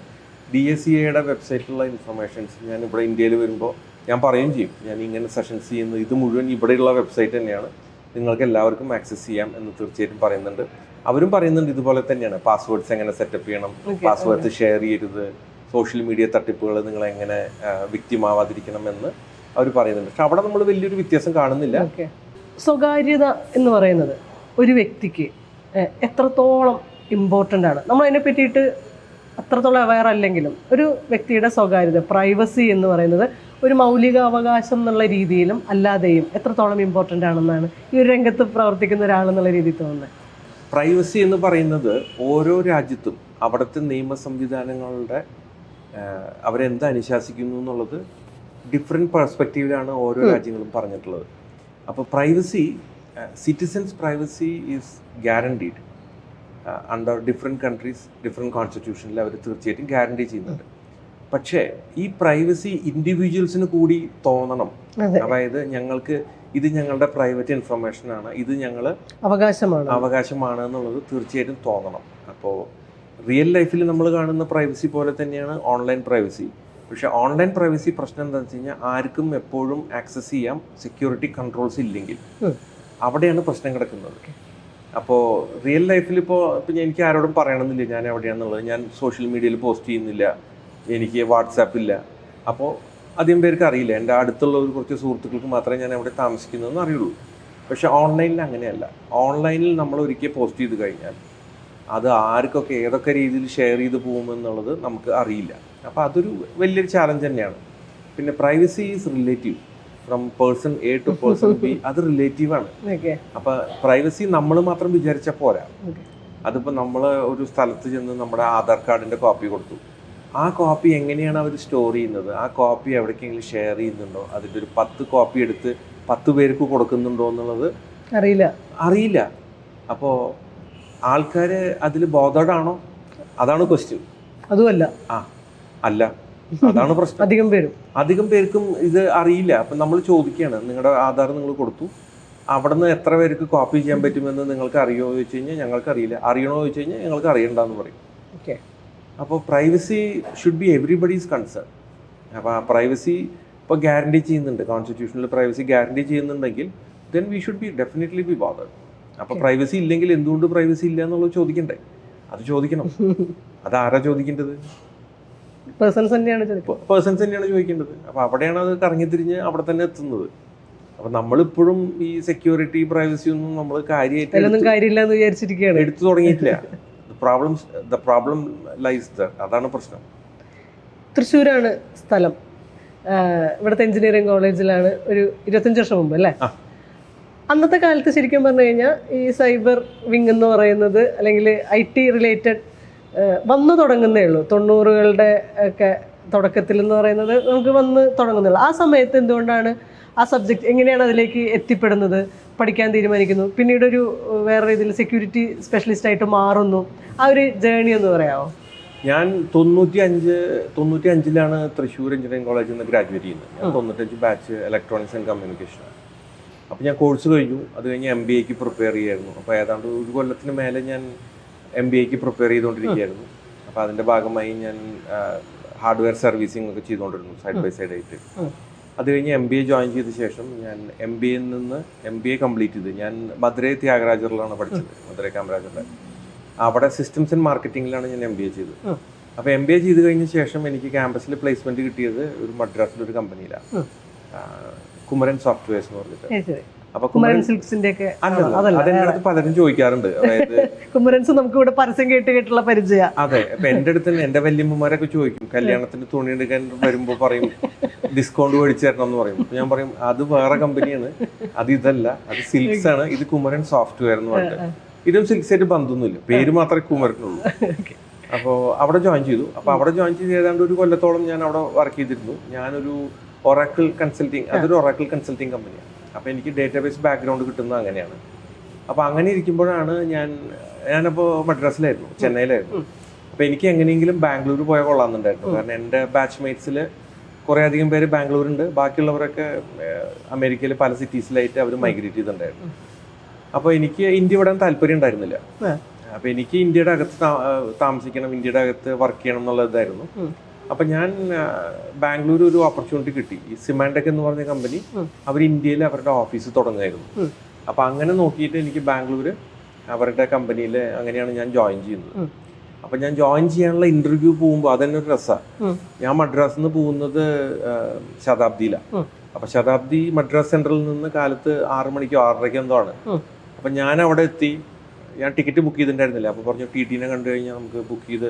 ഡി എസ് സി എയുടെ വെബ്സൈറ്റിലുള്ള ഇൻഫർമേഷൻസ് ഞാൻ ഇവിടെ ഇന്ത്യയിൽ വരുമ്പോൾ ഞാൻ പറയുകയും ചെയ്യും. ഞാൻ ഇങ്ങനെ സെഷൻസ് ചെയ്യുന്നു. ഇത് മുഴുവൻ ഇവിടെയുള്ള വെബ്സൈറ്റ് തന്നെയാണ്. നിങ്ങൾക്ക് എല്ലാവർക്കും ആക്സസ് ചെയ്യാം എന്ന് തീർച്ചയായിട്ടും പറയുന്നുണ്ട്. അവരും പറയുന്നുണ്ട് ഇതുപോലെ തന്നെയാണ്. പാസ്വേഡ്സ് എങ്ങനെ സെറ്റപ്പ് ചെയ്യണം? പാസ്വേഡ്സ് ഷെയർ ചെയ്യരുത്. സോഷ്യൽ മീഡിയ തട്ടിപ്പുകൾ നിങ്ങൾ എങ്ങനെ വിക്റ്റിമാവാതിരിക്കണം എന്ന്. അവർ പറയുന്നുണ്ട്. പക്ഷെ അവിടെ നമ്മൾ വലിയൊരു വ്യത്യാസം കാണുന്നില്ല. സ്വകാര്യത എന്ന് പറയുന്നത് ഒരു വ്യക്തിക്ക് എത്രത്തോളം ഇമ്പോർട്ടന്റ് ആണ്. നമ്മൾ അതിനെ പറ്റിയിട്ട് അത്രത്തോളം അവയർ അല്ലെങ്കിലും ഒരു വ്യക്തിയുടെ സ്വകാര്യത പ്രൈവസി എന്ന് പറയുന്നത് ഒരു മൗലിക അവകാശം എന്നുള്ള രീതിയിലും അല്ലാതെയും എത്രത്തോളം ഇമ്പോർട്ടന്റ് ആണെന്നാണ് ഈ ഒരു രംഗത്ത് പ്രവർത്തിക്കുന്ന ഒരാളെന്നുള്ള രീതിയിൽ തോന്നുന്നത്. പ്രൈവസി എന്ന് പറയുന്നത് ഓരോ രാജ്യത്തും അവിടുത്തെ നിയമ സംവിധാനങ്ങളുടെ അവരെന്ത് അനുശാസിക്കുന്നു എന്നുള്ളത് ഡിഫറെന്റ് പെർസ്പെക്റ്റീവിലാണ് ഓരോ രാജ്യങ്ങളും പറഞ്ഞിട്ടുള്ളത്. അപ്പോൾ privacy citizens privacy is guaranteed under different countries different കോൺസ്റ്റിറ്റ്യൂഷനിൽ അവർ തീർച്ചയായിട്ടും ഗ്യാരണ്ടി ചെയ്യുന്നുണ്ട്. പക്ഷേ ഈ പ്രൈവസി ഇൻഡിവിജ്വൽസിന് കൂടി തോന്നണം. അതായത് ഞങ്ങൾക്ക് ഇത് ഞങ്ങളുടെ പ്രൈവറ്റ് ഇൻഫർമേഷൻ ആണ്. ഇത് ഞങ്ങൾ അവകാശമാണ്. അവകാശമാണ് എന്നുള്ളത് തീർച്ചയായിട്ടും തോന്നണം. അപ്പോൾ റിയൽ ലൈഫിൽ നമ്മൾ കാണുന്ന പ്രൈവസി പോലെ തന്നെയാണ് ഓൺലൈൻ പ്രൈവസി പക്ഷേ ഓൺലൈൻ പ്രൈവസി പ്രശ്നം എന്താണെന്ന് വെച്ച് കഴിഞ്ഞാൽ ആർക്കും എപ്പോഴും ആക്സസ് ചെയ്യാം സെക്യൂരിറ്റി കൺട്രോൾസ് ഇല്ലെങ്കിൽ. അവിടെയാണ് പ്രശ്നം കിടക്കുന്നത്. അപ്പോൾ റിയൽ ലൈഫിൽ ഇപ്പോൾ ഇപ്പം എനിക്ക് ആരോടും പറയണമെന്നില്ല. ഞാൻ എവിടെയാണെന്നുള്ളത്. ഞാൻ സോഷ്യൽ മീഡിയയിൽ പോസ്റ്റ് ചെയ്യുന്നില്ല. എനിക്ക് വാട്സാപ്പ് ഇല്ല. അപ്പോൾ അധികം പേർക്ക് അറിയില്ല. എന്റെ അടുത്തുള്ള ഒരു കുറച്ച് സുഹൃത്തുക്കൾക്ക് മാത്രമേ ഞാൻ എവിടെ താമസിക്കുന്നതെന്ന് അറിയുള്ളൂ. പക്ഷേ ഓൺലൈനിൽ അങ്ങനെയല്ല. ഓൺലൈനിൽ നമ്മൾ ഒരിക്കൽ പോസ്റ്റ് ചെയ്ത് കഴിഞ്ഞാൽ അത് ആർക്കൊക്കെ ഏതൊക്കെ രീതിയിൽ ഷെയർ ചെയ്ത് പോകുമെന്നുള്ളത് നമുക്ക് അറിയില്ല. അപ്പോൾ അതൊരു വലിയൊരു ചാലഞ്ച് തന്നെയാണ്. പിന്നെ privacy is relative from person A to person B അത് റിലേറ്റീവ് ആണ്. അപ്പോൾ പ്രൈവസി നമ്മൾ മാത്രം വിചാരിച്ച പോരാ. അതിപ്പോ നമ്മൾ ഒരു സ്ഥലത്ത് ചെന്ന് നമ്മുടെ ആധാർ കാർഡിന്റെ കോപ്പി കൊടുത്തു. ആ കോപ്പി എങ്ങനെയാണ് അവർ സ്റ്റോർ ചെയ്യുന്നത്? ആ കോപ്പി എവിടേക്കെങ്കിലും ഷെയർ ചെയ്യുന്നുണ്ടോ? അതിന്റെ ഒരു പത്ത് കോപ്പി എടുത്ത് പത്ത് പേർക്ക് കൊടുക്കുന്നുണ്ടോ എന്നുള്ളത് അറിയില്ല. അറിയില്ല. അപ്പോൾ ആൾക്കാർ അതിൽ ബോധേഡാണോ അതാണ് ക്വസ്റ്റ്യൻ അതുമല്ല. ആ. അല്ല. അതാണ് പ്രശ്നം. അധികം പേരും. അധികം പേർക്കും ഇത് അറിയില്ല. അപ്പൊ നമ്മൾ ചോദിക്കുകയാണ് നിങ്ങളുടെ ആധാർ നിങ്ങൾ കൊടുത്തു. അവിടെ നിന്ന് എത്ര പേർക്ക് കോപ്പി ചെയ്യാൻ പറ്റുമെന്ന് നിങ്ങൾക്ക് അറിയുമോ ചോദിച്ചു കഴിഞ്ഞാൽ ഞങ്ങൾക്ക് അറിയില്ല. അറിയണോ ചോദിച്ചു കഴിഞ്ഞാൽ ഞങ്ങൾക്ക് അറിയണ്ടെന്ന് പറയും. ഓക്കെ. അപ്പോൾ privacy should be everybody's concern അപ്പോൾ ആ പ്രൈവസി ഇപ്പോൾ ഗ്യാരണ്ടി ചെയ്യുന്നുണ്ട്. കോൺസ്റ്റിറ്റ്യൂഷനിൽ പ്രൈവസി ഗ്യാരണ്ടി ചെയ്യുന്നുണ്ടെങ്കിൽ then we should be definitely be bothered അപ്പോൾ പ്രൈവസി ഇല്ലെങ്കിൽ എന്തുകൊണ്ട് പ്രൈവസി ഇല്ല എന്നുള്ളത് ചോദിക്കണ്ടേ? അത് ചോദിക്കണം. അത് ആരാ ചോദിക്കേണ്ടത്? പേഴ്സൺസ് തന്നെയാണ് ചോദിക്കുന്നത്. പേഴ്സൺസ് തന്നെയാണ് ചോദിക്കേണ്ടത്. അപ്പോൾ അവിടെയാണ് അത് കറങ്ങിത്തിരിഞ്ഞ് അവിടെ തന്നെ എത്തുന്നത്. അപ്പോൾ നമ്മളിപ്പോഴും ഈ സെക്യൂരിറ്റി പ്രൈവസി ഒന്നും നമ്മൾ കാര്യമായിട്ട് കാര്യമില്ല എന്ന് വിചാരിച്ചിരിക്കുകയാണ്. എടുത്തു തുടങ്ങിയിട്ടില്ല. പ്രോബ്ലം ദ പ്രോബ്ലം ലൈസ് അതാണ് പ്രശ്നം. തൃശ്ശൂരാണ് സ്ഥലം. ഇവിടുത്തെ എഞ്ചിനീയറിംഗ് കോളേജിലാണ് ഒരു ഇരുപത്തഞ്ച് വർഷം മുമ്പ് അല്ലേ? അന്നത്തെ കാലത്ത് ശരിക്കും പറഞ്ഞു കഴിഞ്ഞാൽ ഈ സൈബർ വിങ് എന്ന് പറയുന്നത് അല്ലെങ്കിൽ ഐ ടി റിലേറ്റഡ് വന്നു തുടങ്ങുന്നേ ഉള്ളൂ. തൊണ്ണൂറുകളുടെ ഒക്കെ തുടക്കത്തിൽ എന്ന് പറയുന്നത് നമുക്ക് വന്ന് തുടങ്ങുന്നുള്ളു ആ സമയത്ത് എന്തുകൊണ്ടാണ് ആ സബ്ജക്റ്റ് എങ്ങനെയാണ് അതിലേക്ക് എത്തിപ്പെടുന്നത്? പഠിക്കാൻ തീരുമാനിക്കുന്നു. പിന്നീട് ഒരു വേറെ രീതിയിൽ സെക്യൂരിറ്റി സ്പെഷ്യലിസ്റ്റ് ആയിട്ട് മാറുന്നു. ആ ഒരു ജേണി എന്ന് പറയാമോ? ഞാൻ തൊണ്ണൂറ്റി അഞ്ച് തൊണ്ണൂറ്റി അഞ്ചിലാണ് തൃശ്ശൂർ എഞ്ചിനീയറിംഗ് കോളേജിൽ നിന്ന് ഗ്രാജുവേറ്റ് ചെയ്യുന്നത്. ഞാൻ തൊണ്ണൂറ്റഞ്ച് ബാച്ച് ഇലക്ട്രോണിക്സ് ആൻഡ് കമ്മ്യൂണിക്കേഷൻ അപ്പോൾ ഞാൻ കോഴ്സ് കഴിഞ്ഞു. അത് കഴിഞ്ഞ് എം ബി എക്ക് പ്രിപ്പയർ ചെയ്യായിരുന്നു. അപ്പോൾ ഏതാണ്ട് ഒരു കൊല്ലത്തിന് മേലെ ഞാൻ എം ബി എക്ക് പ്രിപ്പയർ ചെയ്തുകൊണ്ടിരിക്കുകയായിരുന്നു. അപ്പോൾ അതിന്റെ ഭാഗമായി ഞാൻ ഹാർഡ്വെയർ സർവീസിംഗ് ഒക്കെ ചെയ്തുകൊണ്ടിരുന്നു സൈഡ് ബൈ സൈഡ് ആയിട്ട്. അത് കഴിഞ്ഞ് എം ബി എ ജോയിൻ ചെയ്ത ശേഷം ഞാൻ എം ബി എയിൽ നിന്ന് എം ബി എ കംപ്ലീറ്റ് ചെയ്ത് ഞാൻ മധുരൈ ത്യാഗരാജറിലാണ് പഠിച്ചത് മധുരൈ കാമരാജറിലെ. അവിടെ സിസ്റ്റംസ് ആൻഡ് മാർക്കറ്റിംഗിലാണ് ഞാൻ എം ബി എ ചെയ്തത്. അപ്പോൾ എം ബി എ ചെയ്ത് കഴിഞ്ഞ ശേഷം എനിക്ക് ക്യാമ്പസിൽ പ്ലേസ്മെന്റ് കിട്ടിയത് ഒരു മദ്രാസിലൊരു കമ്പനിയിലാണ്. കുമരൻ സോഫ്റ്റ്വെയർസ് എന്ന് പറഞ്ഞിട്ട്. കുമരൻ സിൽക്സിന്റെ ഒക്കെ അടുത്ത് പലരും ചോദിക്കാറുണ്ട്. അതായത് കുമരൻസ് നമുക്ക് ഇവിടെ പരസ്യം കേട്ട് കേട്ടുള്ള പരിചയ. അതെ അപ്പൊ എന്റെ അടുത്ത് എന്റെ വല്യമ്മമാരൊക്കെ ചോദിക്കും കല്യാണത്തിന് തുണി എടുക്കാൻ വരുമ്പോ പറയും ഡിസ്കൗണ്ട് മേടിച്ചു തരണം എന്ന് പറയും. ഞാൻ പറയും അത് വേറെ കമ്പനിയാണ്. അത് ഇതല്ല. അത് സിൽക്സ് ആണ്. ഇത് കുമരൻ സോഫ്റ്റ്വെയർ എന്ന് പറഞ്ഞിട്ട്. ഇതും സിൽക്സായിട്ട് ബന്ധമൊന്നുമില്ല. പേര് മാത്രമേ കുമരനുള്ളൂ. അപ്പോൾ അവിടെ ജോയിൻ ചെയ്തു. അപ്പോൾ അവിടെ ജോയിൻ ചെയ്ത് ഏതാണ്ട് ഒരു കൊല്ലത്തോളം ഞാൻ അവിടെ വർക്ക് ചെയ്തിരുന്നു. ഞാനൊരു ഒറാക്കിൾ കൺസൾട്ടിങ് അതൊരു ഒറാക്കിൾ കൺസൾട്ടിങ് കമ്പനിയാണ്. അപ്പോൾ എനിക്ക് ഡേറ്റാബേസ് ബാക്ക്ഗ്രൗണ്ട് കിട്ടുന്നത് അങ്ങനെയാണ്. അപ്പോൾ അങ്ങനെ ഇരിക്കുമ്പോഴാണ് ഞാൻ ഞാനപ്പോൾ മദ്രാസിലായിരുന്നു ചെന്നൈയിലായിരുന്നു. അപ്പോൾ എനിക്ക് എങ്ങനെയെങ്കിലും ബാംഗ്ലൂർ പോയാൽ കൊള്ളാമെന്നുണ്ടായിരുന്നു. കാരണം എന്റെ ബാച്ച്മേറ്റ്സിൽ കുറേ അധികം പേര് ബാംഗ്ലൂരുണ്ട്. ബാക്കിയുള്ളവരൊക്കെ അമേരിക്കയിൽ പല സിറ്റീസിലായിട്ട് അവർ മൈഗ്രേറ്റ് ചെയ്തിട്ടുണ്ടായിരുന്നു. അപ്പോൾ എനിക്ക് ഇന്ത്യ വിടാൻ താല്പര്യം ഉണ്ടായിരുന്നില്ല. അപ്പോൾ എനിക്ക് ഇന്ത്യയുടെ അകത്ത് താമസിക്കണം ഇന്ത്യയുടെ അകത്ത് വർക്ക് ചെയ്യണം എന്നുള്ളതായിരുന്നു. അപ്പം ഞാൻ ബാംഗ്ലൂർ ഒരു ഓപ്പർച്യൂണിറ്റി കിട്ടി. ഈ സിമാൻടെക് എന്ന് പറഞ്ഞ കമ്പനി അവർ ഇന്ത്യയിൽ അവരുടെ ഓഫീസ് തുടങ്ങുമായിരുന്നു അപ്പൊ അങ്ങനെ നോക്കിയിട്ട് എനിക്ക് ബാംഗ്ലൂർ അവരുടെ കമ്പനിയിൽ അങ്ങനെയാണ് ഞാൻ ജോയിൻ ചെയ്യുന്നത്. അപ്പൊ ഞാൻ ജോയിൻ ചെയ്യാനുള്ള ഇന്റർവ്യൂ പോകുമ്പോൾ അതന്നെ ഒരു രസമാണ് ഞാൻ മദ്രാസിൽ നിന്ന് പോകുന്നത് ശതാബ്ദിയിലാണ് അപ്പൊ ശതാബ്ദി മദ്രാസ് സെൻട്രലിൽ നിന്ന് കാലത്ത് ആറ് മണിക്കോ ആറരയ്ക്കോ എന്തോ ആണ്. അപ്പം ഞാൻ അവിടെ എത്തി. ഞാൻ ടിക്കറ്റ് ബുക്ക് ചെയ്തിട്ടുണ്ടായിരുന്നില്ല. അപ്പോൾ പറഞ്ഞു ടി ടീനെ കണ്ടു കഴിഞ്ഞാൽ നമുക്ക് ബുക്ക് ചെയ്ത്.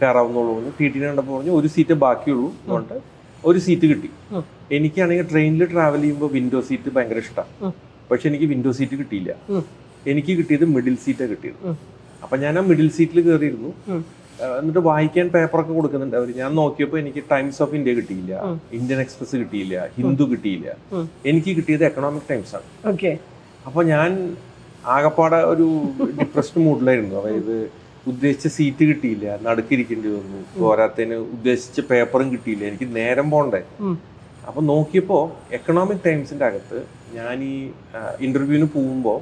കയറാവുന്നുള്ളൂ പറഞ്ഞു ടി ടീനെ കണ്ടപ്പോൾ പറഞ്ഞു ഒരു സീറ്റ് ബാക്കിയുള്ളൂ. അതുകൊണ്ട് ഒരു സീറ്റ് കിട്ടി. എനിക്കാണെങ്കിൽ ട്രെയിനിൽ ട്രാവൽ ചെയ്യുമ്പോൾ വിൻഡോ സീറ്റ് ഭയങ്കര ഇഷ്ടമാണ് പക്ഷെ എനിക്ക് വിൻഡോ സീറ്റ് കിട്ടിയില്ല. എനിക്ക് കിട്ടിയത് മിഡിൽ സീറ്റാണ് കിട്ടിയത്. അപ്പൊ ഞാൻ ആ മിഡിൽ സീറ്റിൽ കയറിയിരുന്നു. എന്നിട്ട് വായിക്കാൻ പേപ്പറൊക്കെ കൊടുക്കുന്നുണ്ട് അവർ ഞാൻ നോക്കിയപ്പോൾ എനിക്ക് ടൈംസ് ഓഫ് ഇന്ത്യ കിട്ടിയില്ല. ഇന്ത്യൻ എക്സ്പ്രസ് കിട്ടിയില്ല. ഹിന്ദു കിട്ടിയില്ല. എനിക്ക് കിട്ടിയത് എക്കണോമിക് ടൈംസ് ആണ്. അപ്പൊ ഞാൻ ആകപ്പാടെ ഒരു ഡിപ്രസ്ഡ് മൂഡിലായിരുന്നു അതായത് ഉദ്ദേശിച്ച സീറ്റ് കിട്ടിയില്ല നടുക്കിരിക്കേണ്ടി വന്നു. പോരാത്തതിന് ഉദ്ദേശിച്ച പേപ്പറും കിട്ടിയില്ല. എനിക്ക് നേരം പോണ്ടേ. അപ്പൊ അപ്പോൾ നോക്കിയപ്പോൾ എക്കണോമിക് ടൈംസിന്റെ അകത്ത് ഞാൻ ഈ ഇന്റർവ്യൂവിന് പോകുമ്പോൾ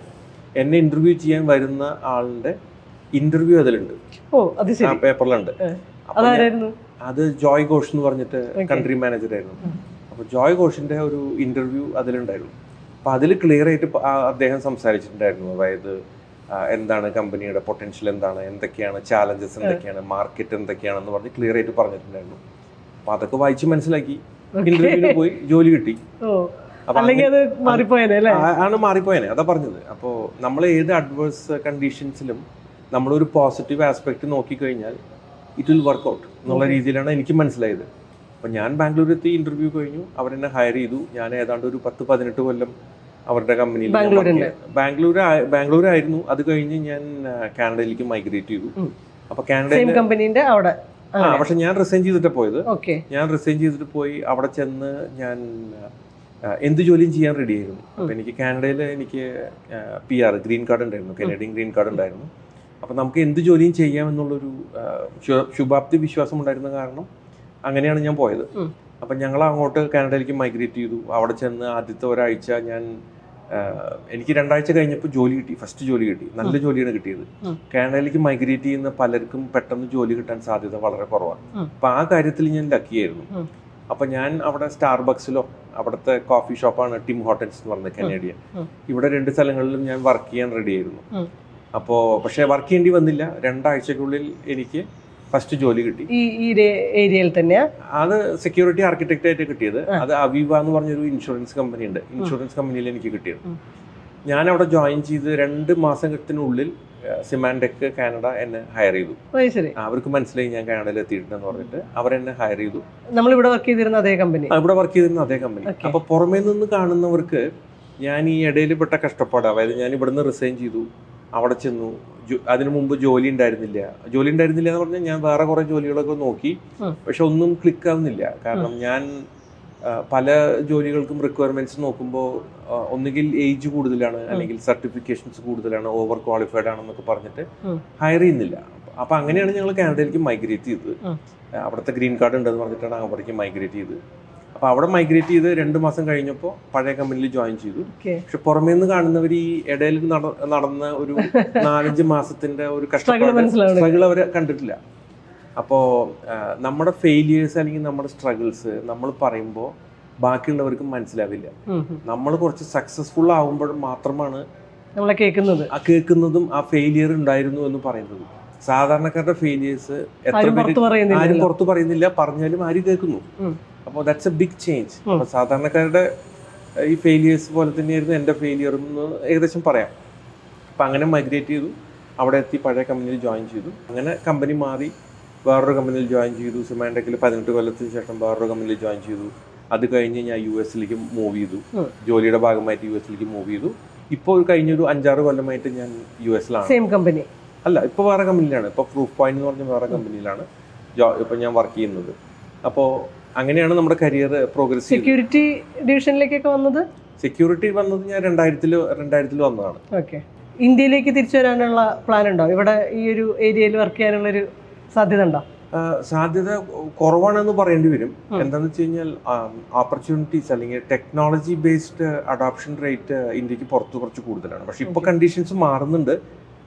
എന്നെ ഇന്റർവ്യൂ ചെയ്യാൻ വരുന്ന ആളുടെ ഇന്റർവ്യൂ അതിലുണ്ട്. ആ പേപ്പറിലുണ്ട് അത് ജോയ് ഘോഷ് എന്ന് പറഞ്ഞിട്ട് കൺട്രി മാനേജർ ആയിരുന്നു. അപ്പൊ ജോയ് ഘോഷിന്റെ ഒരു ഇന്റർവ്യൂ അതിലുണ്ടായിരുന്നു. അപ്പോൾ അതിൽ ക്ലിയർ ആയിട്ട് അദ്ദേഹം സംസാരിച്ചിട്ടുണ്ടായിരുന്നു. അതായത് എന്താണ് കമ്പനിയുടെ പൊട്ടൻഷ്യൽ എന്താണ് എന്തൊക്കെയാണ് ചാലഞ്ചസ് എന്തൊക്കെയാണ് മാർക്കറ്റ് എന്തൊക്കെയാണെന്ന് പറഞ്ഞ് ക്ലിയർ ആയിട്ട് പറഞ്ഞിട്ടുണ്ടായിരുന്നു. അപ്പോൾ അതൊക്കെ വായിച്ച് മനസ്സിലാക്കി. ഇന്റർവ്യൂവിന് പോയി ജോലി കിട്ടി. ആണ് മാറിപ്പോയനെ അതാ പറഞ്ഞത്. അപ്പോൾ നമ്മൾ ഏത് അഡ്വേഴ്സ് കണ്ടീഷൻസിലും നമ്മളൊരു പോസിറ്റീവ് ആസ്പെക്ട് നോക്കിക്കഴിഞ്ഞാൽ ഇറ്റ് വിൽ വർക്ക് ഔട്ട് എന്നുള്ള രീതിയിലാണ് എനിക്ക് മനസ്സിലായത്. അപ്പം ഞാൻ ബാംഗ്ലൂർ എത്തി ഇന്റർവ്യൂ കഴിഞ്ഞു. അവർ എന്നെ ഹയർ ചെയ്തു. ഞാൻ ഏതാണ്ട് ഒരു പത്ത് പതിനെട്ട് കൊല്ലം അവരുടെ കമ്പനിയിൽ. ബാംഗ്ലൂർ ബാംഗ്ലൂർ ആയിരുന്നു. അത് കഴിഞ്ഞ് ഞാൻ കാനഡയിലേക്ക് മൈഗ്രേറ്റ് ചെയ്തു. അപ്പൊ അപ്പോൾ കാനഡയിൽ അവിടെ. ആ പക്ഷെ ഞാൻ റിസൈൻ ചെയ്തിട്ട് പോയത്. ഞാൻ റിസൈൻ ചെയ്തിട്ട് പോയി അവിടെ ചെന്ന് ഞാൻ എന്ത് ജോലിയും ചെയ്യാൻ റെഡി ആയിരുന്നു. അപ്പോൾ എനിക്ക് കാനഡയിൽ എനിക്ക് പി ആർ ഗ്രീൻ കാർഡ് ഉണ്ടായിരുന്നു. കനേഡിയൻ ഗ്രീൻ കാർഡ് ഉണ്ടായിരുന്നു. അപ്പോൾ നമുക്ക് എന്ത് ജോലിയും ചെയ്യാമെന്നുള്ളൊരു എന്നുള്ളൊരു ശുഭാപ്തി വിശ്വാസം ഉണ്ടായിരുന്ന കാരണം അങ്ങനെയാണ് ഞാൻ പോയത്. അപ്പം ഞങ്ങൾ അങ്ങോട്ട് കാനഡയിലേക്ക് മൈഗ്രേറ്റ് ചെയ്തു. അവിടെ ചെന്ന് ആദ്യത്തെ ഒരാഴ്ച ഞാൻ എനിക്ക് രണ്ടാഴ്ച കഴിഞ്ഞപ്പോൾ ജോലി കിട്ടി. ഫസ്റ്റ് ജോലി കിട്ടി. നല്ല ജോലിയാണ് കിട്ടിയത്. കാനഡയിലേക്ക് മൈഗ്രേറ്റ് ചെയ്യുന്ന പലർക്കും പെട്ടെന്ന് ജോലി കിട്ടാൻ സാധ്യത വളരെ കുറവാണ്. അപ്പം ആ കാര്യത്തിൽ ഞാൻ ലക്കിയായിരുന്നു. അപ്പം ഞാൻ അവിടെ സ്റ്റാർബക്സിലോ അവിടുത്തെ കോഫി ഷോപ്പാണ് ടിം ഹോട്ടൽസ് എന്ന് പറഞ്ഞത് കനേഡിയൻ ഇവിടെ രണ്ട് സ്ഥലങ്ങളിലും ഞാൻ വർക്ക് ചെയ്യാൻ റെഡി ആയിരുന്നു. അപ്പോൾ പക്ഷേ വർക്ക് ചെയ്യേണ്ടി വന്നില്ല. രണ്ടാഴ്ചക്കുള്ളിൽ എനിക്ക് ഫസ്റ്റ് ജോലി കിട്ടി. ഈ ഈ ഏരിയയിൽ തന്നെയാ? അത് സെക്യൂരിറ്റി ആർക്കിടെക്റ്റ് ആയിട്ട് കിട്ടിയത്. അത് അവീവ എന്ന് പറഞ്ഞൊരു ഇൻഷുറൻസ് കമ്പനി ഉണ്ട്. ഇൻഷുറൻസ് കമ്പനിയിൽ എനിക്ക് കിട്ടിയത്. ഞാൻ അവിടെ ജോയിൻ ചെയ്ത് രണ്ട് മാസത്തിനുള്ളിൽ സിമാൻഡെക്ക് കാനഡ എന്നെ ഹയർ ചെയ്തു. അവർക്ക് മനസ്സിലായി ഞാൻ കാനഡയിൽ എത്തിയിട്ടുണ്ടെന്ന് പറഞ്ഞിട്ട് അവരെന്നെ ഹയർ ചെയ്തു. നമ്മൾ ഇവിടെ വർക്ക് ചെയ്തിരുന്ന അതേ കമ്പനി ഇവിടെ വർക്ക് ചെയ്തിരുന്ന അതേ കമ്പനി. അപ്പൊ പുറമേ നിന്ന് കാണുന്നവർക്ക് ഞാൻ ഈ ഇടയിൽ പെട്ട കഷ്ടപ്പാട് അതായത് ഞാൻ ഇവിടുന്ന് റിസൈൻ ചെയ്തു. അവിടെ ചെന്നു. അതിനു മുമ്പ് ജോലി ഉണ്ടായിരുന്നില്ല. ജോലി ഉണ്ടായിരുന്നില്ല എന്ന് പറഞ്ഞാൽ ഞാൻ വേറെ കുറെ ജോലികളൊക്കെ നോക്കി. പക്ഷെ ഒന്നും ക്ലിക്ക് ആവുന്നില്ല. കാരണം ഞാൻ പല ജോലികൾക്കും റിക്വയർമെന്റ്സ് നോക്കുമ്പോൾ ഒന്നുകിൽ ഏജ് കൂടുതലാണ് അല്ലെങ്കിൽ സർട്ടിഫിക്കേഷൻസ് കൂടുതലാണ് ഓവർ ക്വാളിഫൈഡ് ആണെന്നൊക്കെ പറഞ്ഞിട്ട്. ഹയർ ചെയ്യുന്നില്ല. അപ്പൊ അങ്ങനെയാണ് ഞങ്ങൾ കാനഡയിലേക്ക് മൈഗ്രേറ്റ് ചെയ്തത്. അവിടുത്തെ ഗ്രീൻ കാർഡ് ഉണ്ടെന്ന് പറഞ്ഞിട്ടാണ് അവിടേക്ക് മൈഗ്രേറ്റ് ചെയ്തത്. അപ്പോൾ അവിടെ മൈഗ്രേറ്റ് ചെയ്ത് രണ്ട് മാസം കഴിഞ്ഞപ്പോൾ പഴയ കമ്പനിയിൽ ജോയിൻ ചെയ്തു. പക്ഷെ പുറമേ നിന്ന് കാണുന്നവർ ഈ ഇടയിൽ നടന്ന ഒരു നാലഞ്ച് മാസത്തിന്റെ ഒരു കഷ്ടപ്പാട് സ്ട്രഗിൾ അവർ കണ്ടിട്ടില്ല. അപ്പോൾ നമ്മുടെ ഫെയിലിയേഴ്സ് അല്ലെങ്കിൽ നമ്മുടെ സ്ട്രഗിൾസ് നമ്മൾ പറയുമ്പോൾ ബാക്കിയുള്ളവർക്ക് മനസ്സിലാവില്ല. നമ്മൾ കുറച്ച് സക്സസ്ഫുൾ ആവുമ്പോൾ മാത്രമാണ് നമ്മളെ കേൾക്കുന്നത്. ആ കേൾക്കുന്നതും ആ ഫെയിലിയർ ഉണ്ടായിരുന്നു എന്ന് പറയുന്നത്. സാധാരണക്കാരുടെ ഫെയിലിയേഴ്സ് എത്ര പേര് ആരും പുറത്തു പറയുന്നില്ല പറഞ്ഞാലും ആരും കേൾക്കുന്നു. അപ്പോൾ ദാറ്റ്സ് എ ബിഗ് ചേഞ്ച്. അപ്പോൾ സാധാരണക്കാരുടെ ഈ ഫെയിലിയേഴ്സ് പോലെ തന്നെയായിരുന്നു എന്റെ ഫെയിലിയർ എന്ന് ഏകദേശം പറയാം. അപ്പം അങ്ങനെ മൈഗ്രേറ്റ് ചെയ്തു. അവിടെ എത്തി പഴയ കമ്പനിയിൽ ജോയിൻ ചെയ്തു. അങ്ങനെ കമ്പനി മാറി. വേറൊരു കമ്പനിയിൽ ജോയിൻ ചെയ്തു. സിമാൻഡക്കിൽ പതിനെട്ട് കൊല്ലത്തിന് ശേഷം വേറൊരു കമ്പനിയിൽ ജോയിൻ ചെയ്തു. അത് കഴിഞ്ഞ് ഞാൻ യു എസിലേക്ക് മൂവ് ചെയ്തു. ജോലിയുടെ ഭാഗമായിട്ട് യു എസിലേക്ക് മൂവ് ചെയ്തു. ഇപ്പോൾ കഴിഞ്ഞൊരു അഞ്ചാറ് കൊല്ലമായിട്ട് ഞാൻ യു എസിലാണ് സെയിം കമ്പനി അല്ല ഇപ്പോൾ വേറെ കമ്പനിയിലാണ് ഇപ്പോൾ പ്രൂഫ് പോയിന്റ് എന്ന് പറഞ്ഞ വേറെ കമ്പനിയിലാണ് ഇപ്പോൾ ഞാൻ വർക്ക് ചെയ്യുന്നത്. അപ്പോൾ അങ്ങനെയാണ് നമ്മുടെ കരിയർ പ്രോഗ്രസ് സെക്യൂരിറ്റി ഡിവിഷനിലേക്കൊക്കെ വന്നത്? സെക്യൂരിറ്റി വന്നത് ഞാൻ രണ്ടായിരത്തിൽ രണ്ടായിരത്തിൽ വന്നതാണ്. ഓക്കെ. ഇന്ത്യയിലേക്ക് തിരിച്ചു വരാനുള്ള പ്ലാൻ ഉണ്ടോ ഇവിടെ ഈ ഒരു ഏരിയയിൽ വർക്ക് ചെയ്യാനുള്ള ഒരു സാധ്യത ഉണ്ടോ? സാധ്യത കുറവാണെന്ന് പറയേണ്ടി വരും. എന്താണെന്ന് വെച്ച് കഴിഞ്ഞാൽ ഓപ്പർച്യൂണിറ്റീസ് അല്ലെങ്കിൽ ടെക്നോളജി ബേസ്ഡ് അഡോപ്ഷൻ റേറ്റ് ഇന്ത്യയ്ക്ക് പുറത്ത് കുറച്ച് കൂടുതലാണ്. പക്ഷെ ഇപ്പോൾ കണ്ടീഷൻസ് മാറുന്നുണ്ട്.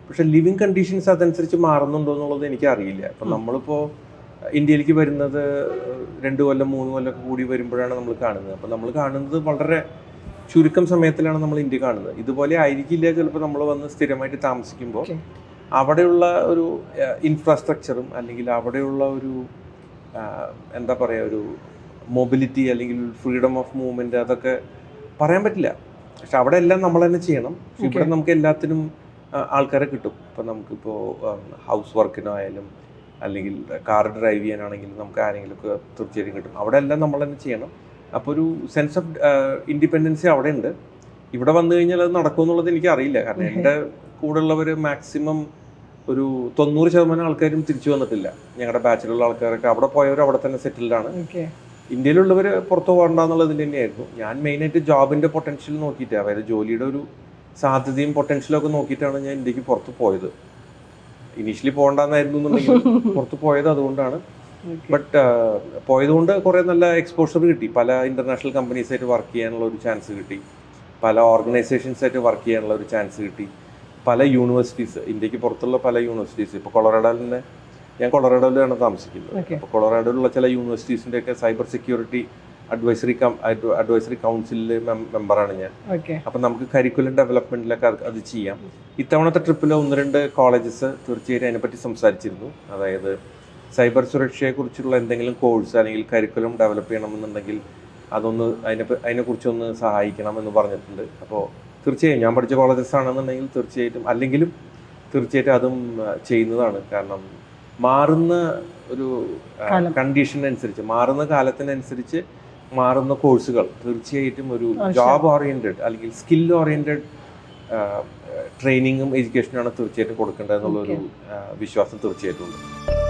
പക്ഷെ ലിവിങ് കണ്ടീഷൻസ് അതനുസരിച്ച് മാറുന്നുണ്ടോ എന്നുള്ളത് എനിക്ക് അറിയില്ല ഇപ്പം ഉം. നമ്മളിപ്പോൾ ഇന്ത്യയിലേക്ക് വരുന്നത് രണ്ട് കൊല്ലം മൂന്ന് കൊല്ലം ഒക്കെ കൂടി വരുമ്പോഴാണ് നമ്മൾ കാണുന്നത്. അപ്പോൾ നമ്മൾ കാണുന്നത് വളരെ ചുരുക്കം സമയത്തിലാണ് നമ്മൾ ഇന്ത്യ കാണുന്നത്. ഇതുപോലെ ആയിരിക്കില്ല ചിലപ്പോൾ നമ്മൾ വന്ന് സ്ഥിരമായിട്ട് താമസിക്കുമ്പോൾ അവിടെയുള്ള ഒരു ഇൻഫ്രാസ്ട്രക്ചറും അല്ലെങ്കിൽ അവിടെയുള്ള ഒരു എന്താ പറയുക ഒരു മൊബിലിറ്റി അല്ലെങ്കിൽ ഫ്രീഡം ഓഫ് മൂവ്മെന്റ് അതൊക്കെ പറയാൻ പറ്റില്ല. പക്ഷെ അവിടെ എല്ലാം നമ്മൾ തന്നെ ചെയ്യണം. ഇവിടെ നമുക്ക് എല്ലാത്തിനും ആൾക്കാരെ കിട്ടും. ഇപ്പം നമുക്കിപ്പോൾ ഹൗസ് വർക്കിനായാലും അല്ലെങ്കിൽ കാർ ഡ്രൈവ് ചെയ്യാനാണെങ്കിലും നമുക്ക് ആരെങ്കിലുമൊക്കെ തീർച്ചയായിട്ടും കിട്ടും. അവിടെ എല്ലാം നമ്മൾ തന്നെ ചെയ്യണം. അപ്പോൾ ഒരു സെൻസ് ഓഫ് ഇൻഡിപെൻഡൻസി അവിടെ ഉണ്ട് ഇവിടെ വന്നു കഴിഞ്ഞാൽ അത് നടക്കുമെന്നുള്ളത് എനിക്ക് അറിയില്ല. കാരണം എന്റെ കൂടെയുള്ളവർ മാക്സിമം ഒരു തൊണ്ണൂറ് ശതമാനം ആൾക്കാരും തിരിച്ചു വന്നിട്ടില്ല. ഞങ്ങളുടെ ബാച്ചിലുള്ള ആൾക്കാരൊക്കെ അവിടെ പോയവർ അവിടെ തന്നെ സെറ്റിൽഡ് ആണ്. ഓക്കെ. ഇന്ത്യയിലുള്ളവർ പുറത്ത് പോകണ്ടെന്നുള്ളതിൽ തന്നെയായിരുന്നു. ഞാൻ മെയിനായിട്ട് ജോബിന്റെ പൊട്ടൻഷ്യൽ നോക്കിയിട്ട് അതായത് ജോലിയുടെ ഒരു സാധ്യതയും പൊട്ടൻഷ്യലും ഒക്കെ നോക്കിയിട്ടാണ് ഞാൻ ഇന്ത്യയ്ക്ക് പുറത്ത് പോയത്. ഇനീഷ്യലി പോകണ്ടെന്നായിരുന്നു എന്നുണ്ടെങ്കിൽ പുറത്ത് പോയത് അതുകൊണ്ടാണ്. ബട്ട് പോയതുകൊണ്ട് കുറേ നല്ല എക്സ്പോഷർ കിട്ടി. പല ഇന്റർനാഷണൽ കമ്പനീസ് ആയിട്ട് വർക്ക് ചെയ്യാനുള്ള ഒരു ചാൻസ് കിട്ടി. പല ഓർഗനൈസേഷൻസ് ആയിട്ട് വർക്ക് ചെയ്യാനുള്ള ഒരു ചാൻസ് കിട്ടി. പല യൂണിവേഴ്സിറ്റീസ് ഇന്ത്യയ്ക്ക് പുറത്തുള്ള പല യൂണിവേഴ്സിറ്റീസ് ഇപ്പോൾ കൊളറാഡോയിൽ തന്നെ ഞാൻ കൊളറാഡോയിലാണ് താമസിക്കുന്നത്. അപ്പോൾ കൊളറാഡോയിലുള്ള ചില യൂണിവേഴ്സിറ്റീസിന്റെയൊക്കെ സൈബർ സെക്യൂരിറ്റി അഡ്വൈസറി അഡ്വൈസറി കൗൺസിലിലെ മെമ്പറാണ് ഞാൻ. അപ്പൊ നമുക്ക് കരിക്കുലം ഡെവലപ്മെന്റിലൊക്കെ അത് ചെയ്യാം. ഇത്തവണത്തെ ട്രിപ്പിൽ ഒന്ന് രണ്ട് കോളേജസ് തീർച്ചയായിട്ടും അതിനെപ്പറ്റി സംസാരിച്ചിരുന്നു. അതായത് സൈബർ സുരക്ഷയെക്കുറിച്ചുള്ള എന്തെങ്കിലും കോഴ്സ് അല്ലെങ്കിൽ കരിക്കുലം ഡെവലപ്പ് ചെയ്യണമെന്നുണ്ടെങ്കിൽ അതൊന്ന് അതിനെ അതിനെക്കുറിച്ചൊന്ന് സഹായിക്കണം എന്ന് പറഞ്ഞിട്ടുണ്ട്. അപ്പോൾ തീർച്ചയായും ഞാൻ പഠിച്ച കോളേജസ് ആണെന്നുണ്ടെങ്കിൽ തീർച്ചയായിട്ടും അല്ലെങ്കിലും തീർച്ചയായിട്ടും അതും ചെയ്യുന്നതാണ്. കാരണം മാറുന്ന ഒരു കണ്ടീഷനുസരിച്ച് മാറുന്ന കാലത്തിനനുസരിച്ച് മാറുന്ന കോഴ്സുകൾ. തീർച്ചയായിട്ടും ഒരു ജോബ് ഓറിയന്റഡ് അല്ലെങ്കിൽ സ്കിൽ ഓറിയന്റഡ് ട്രെയിനിങ്ങും ആണ് തീർച്ചയായിട്ടും കൊടുക്കേണ്ടത് എന്നുള്ളൊരു വിശ്വാസം തീർച്ചയായിട്ടും ഉണ്ട്.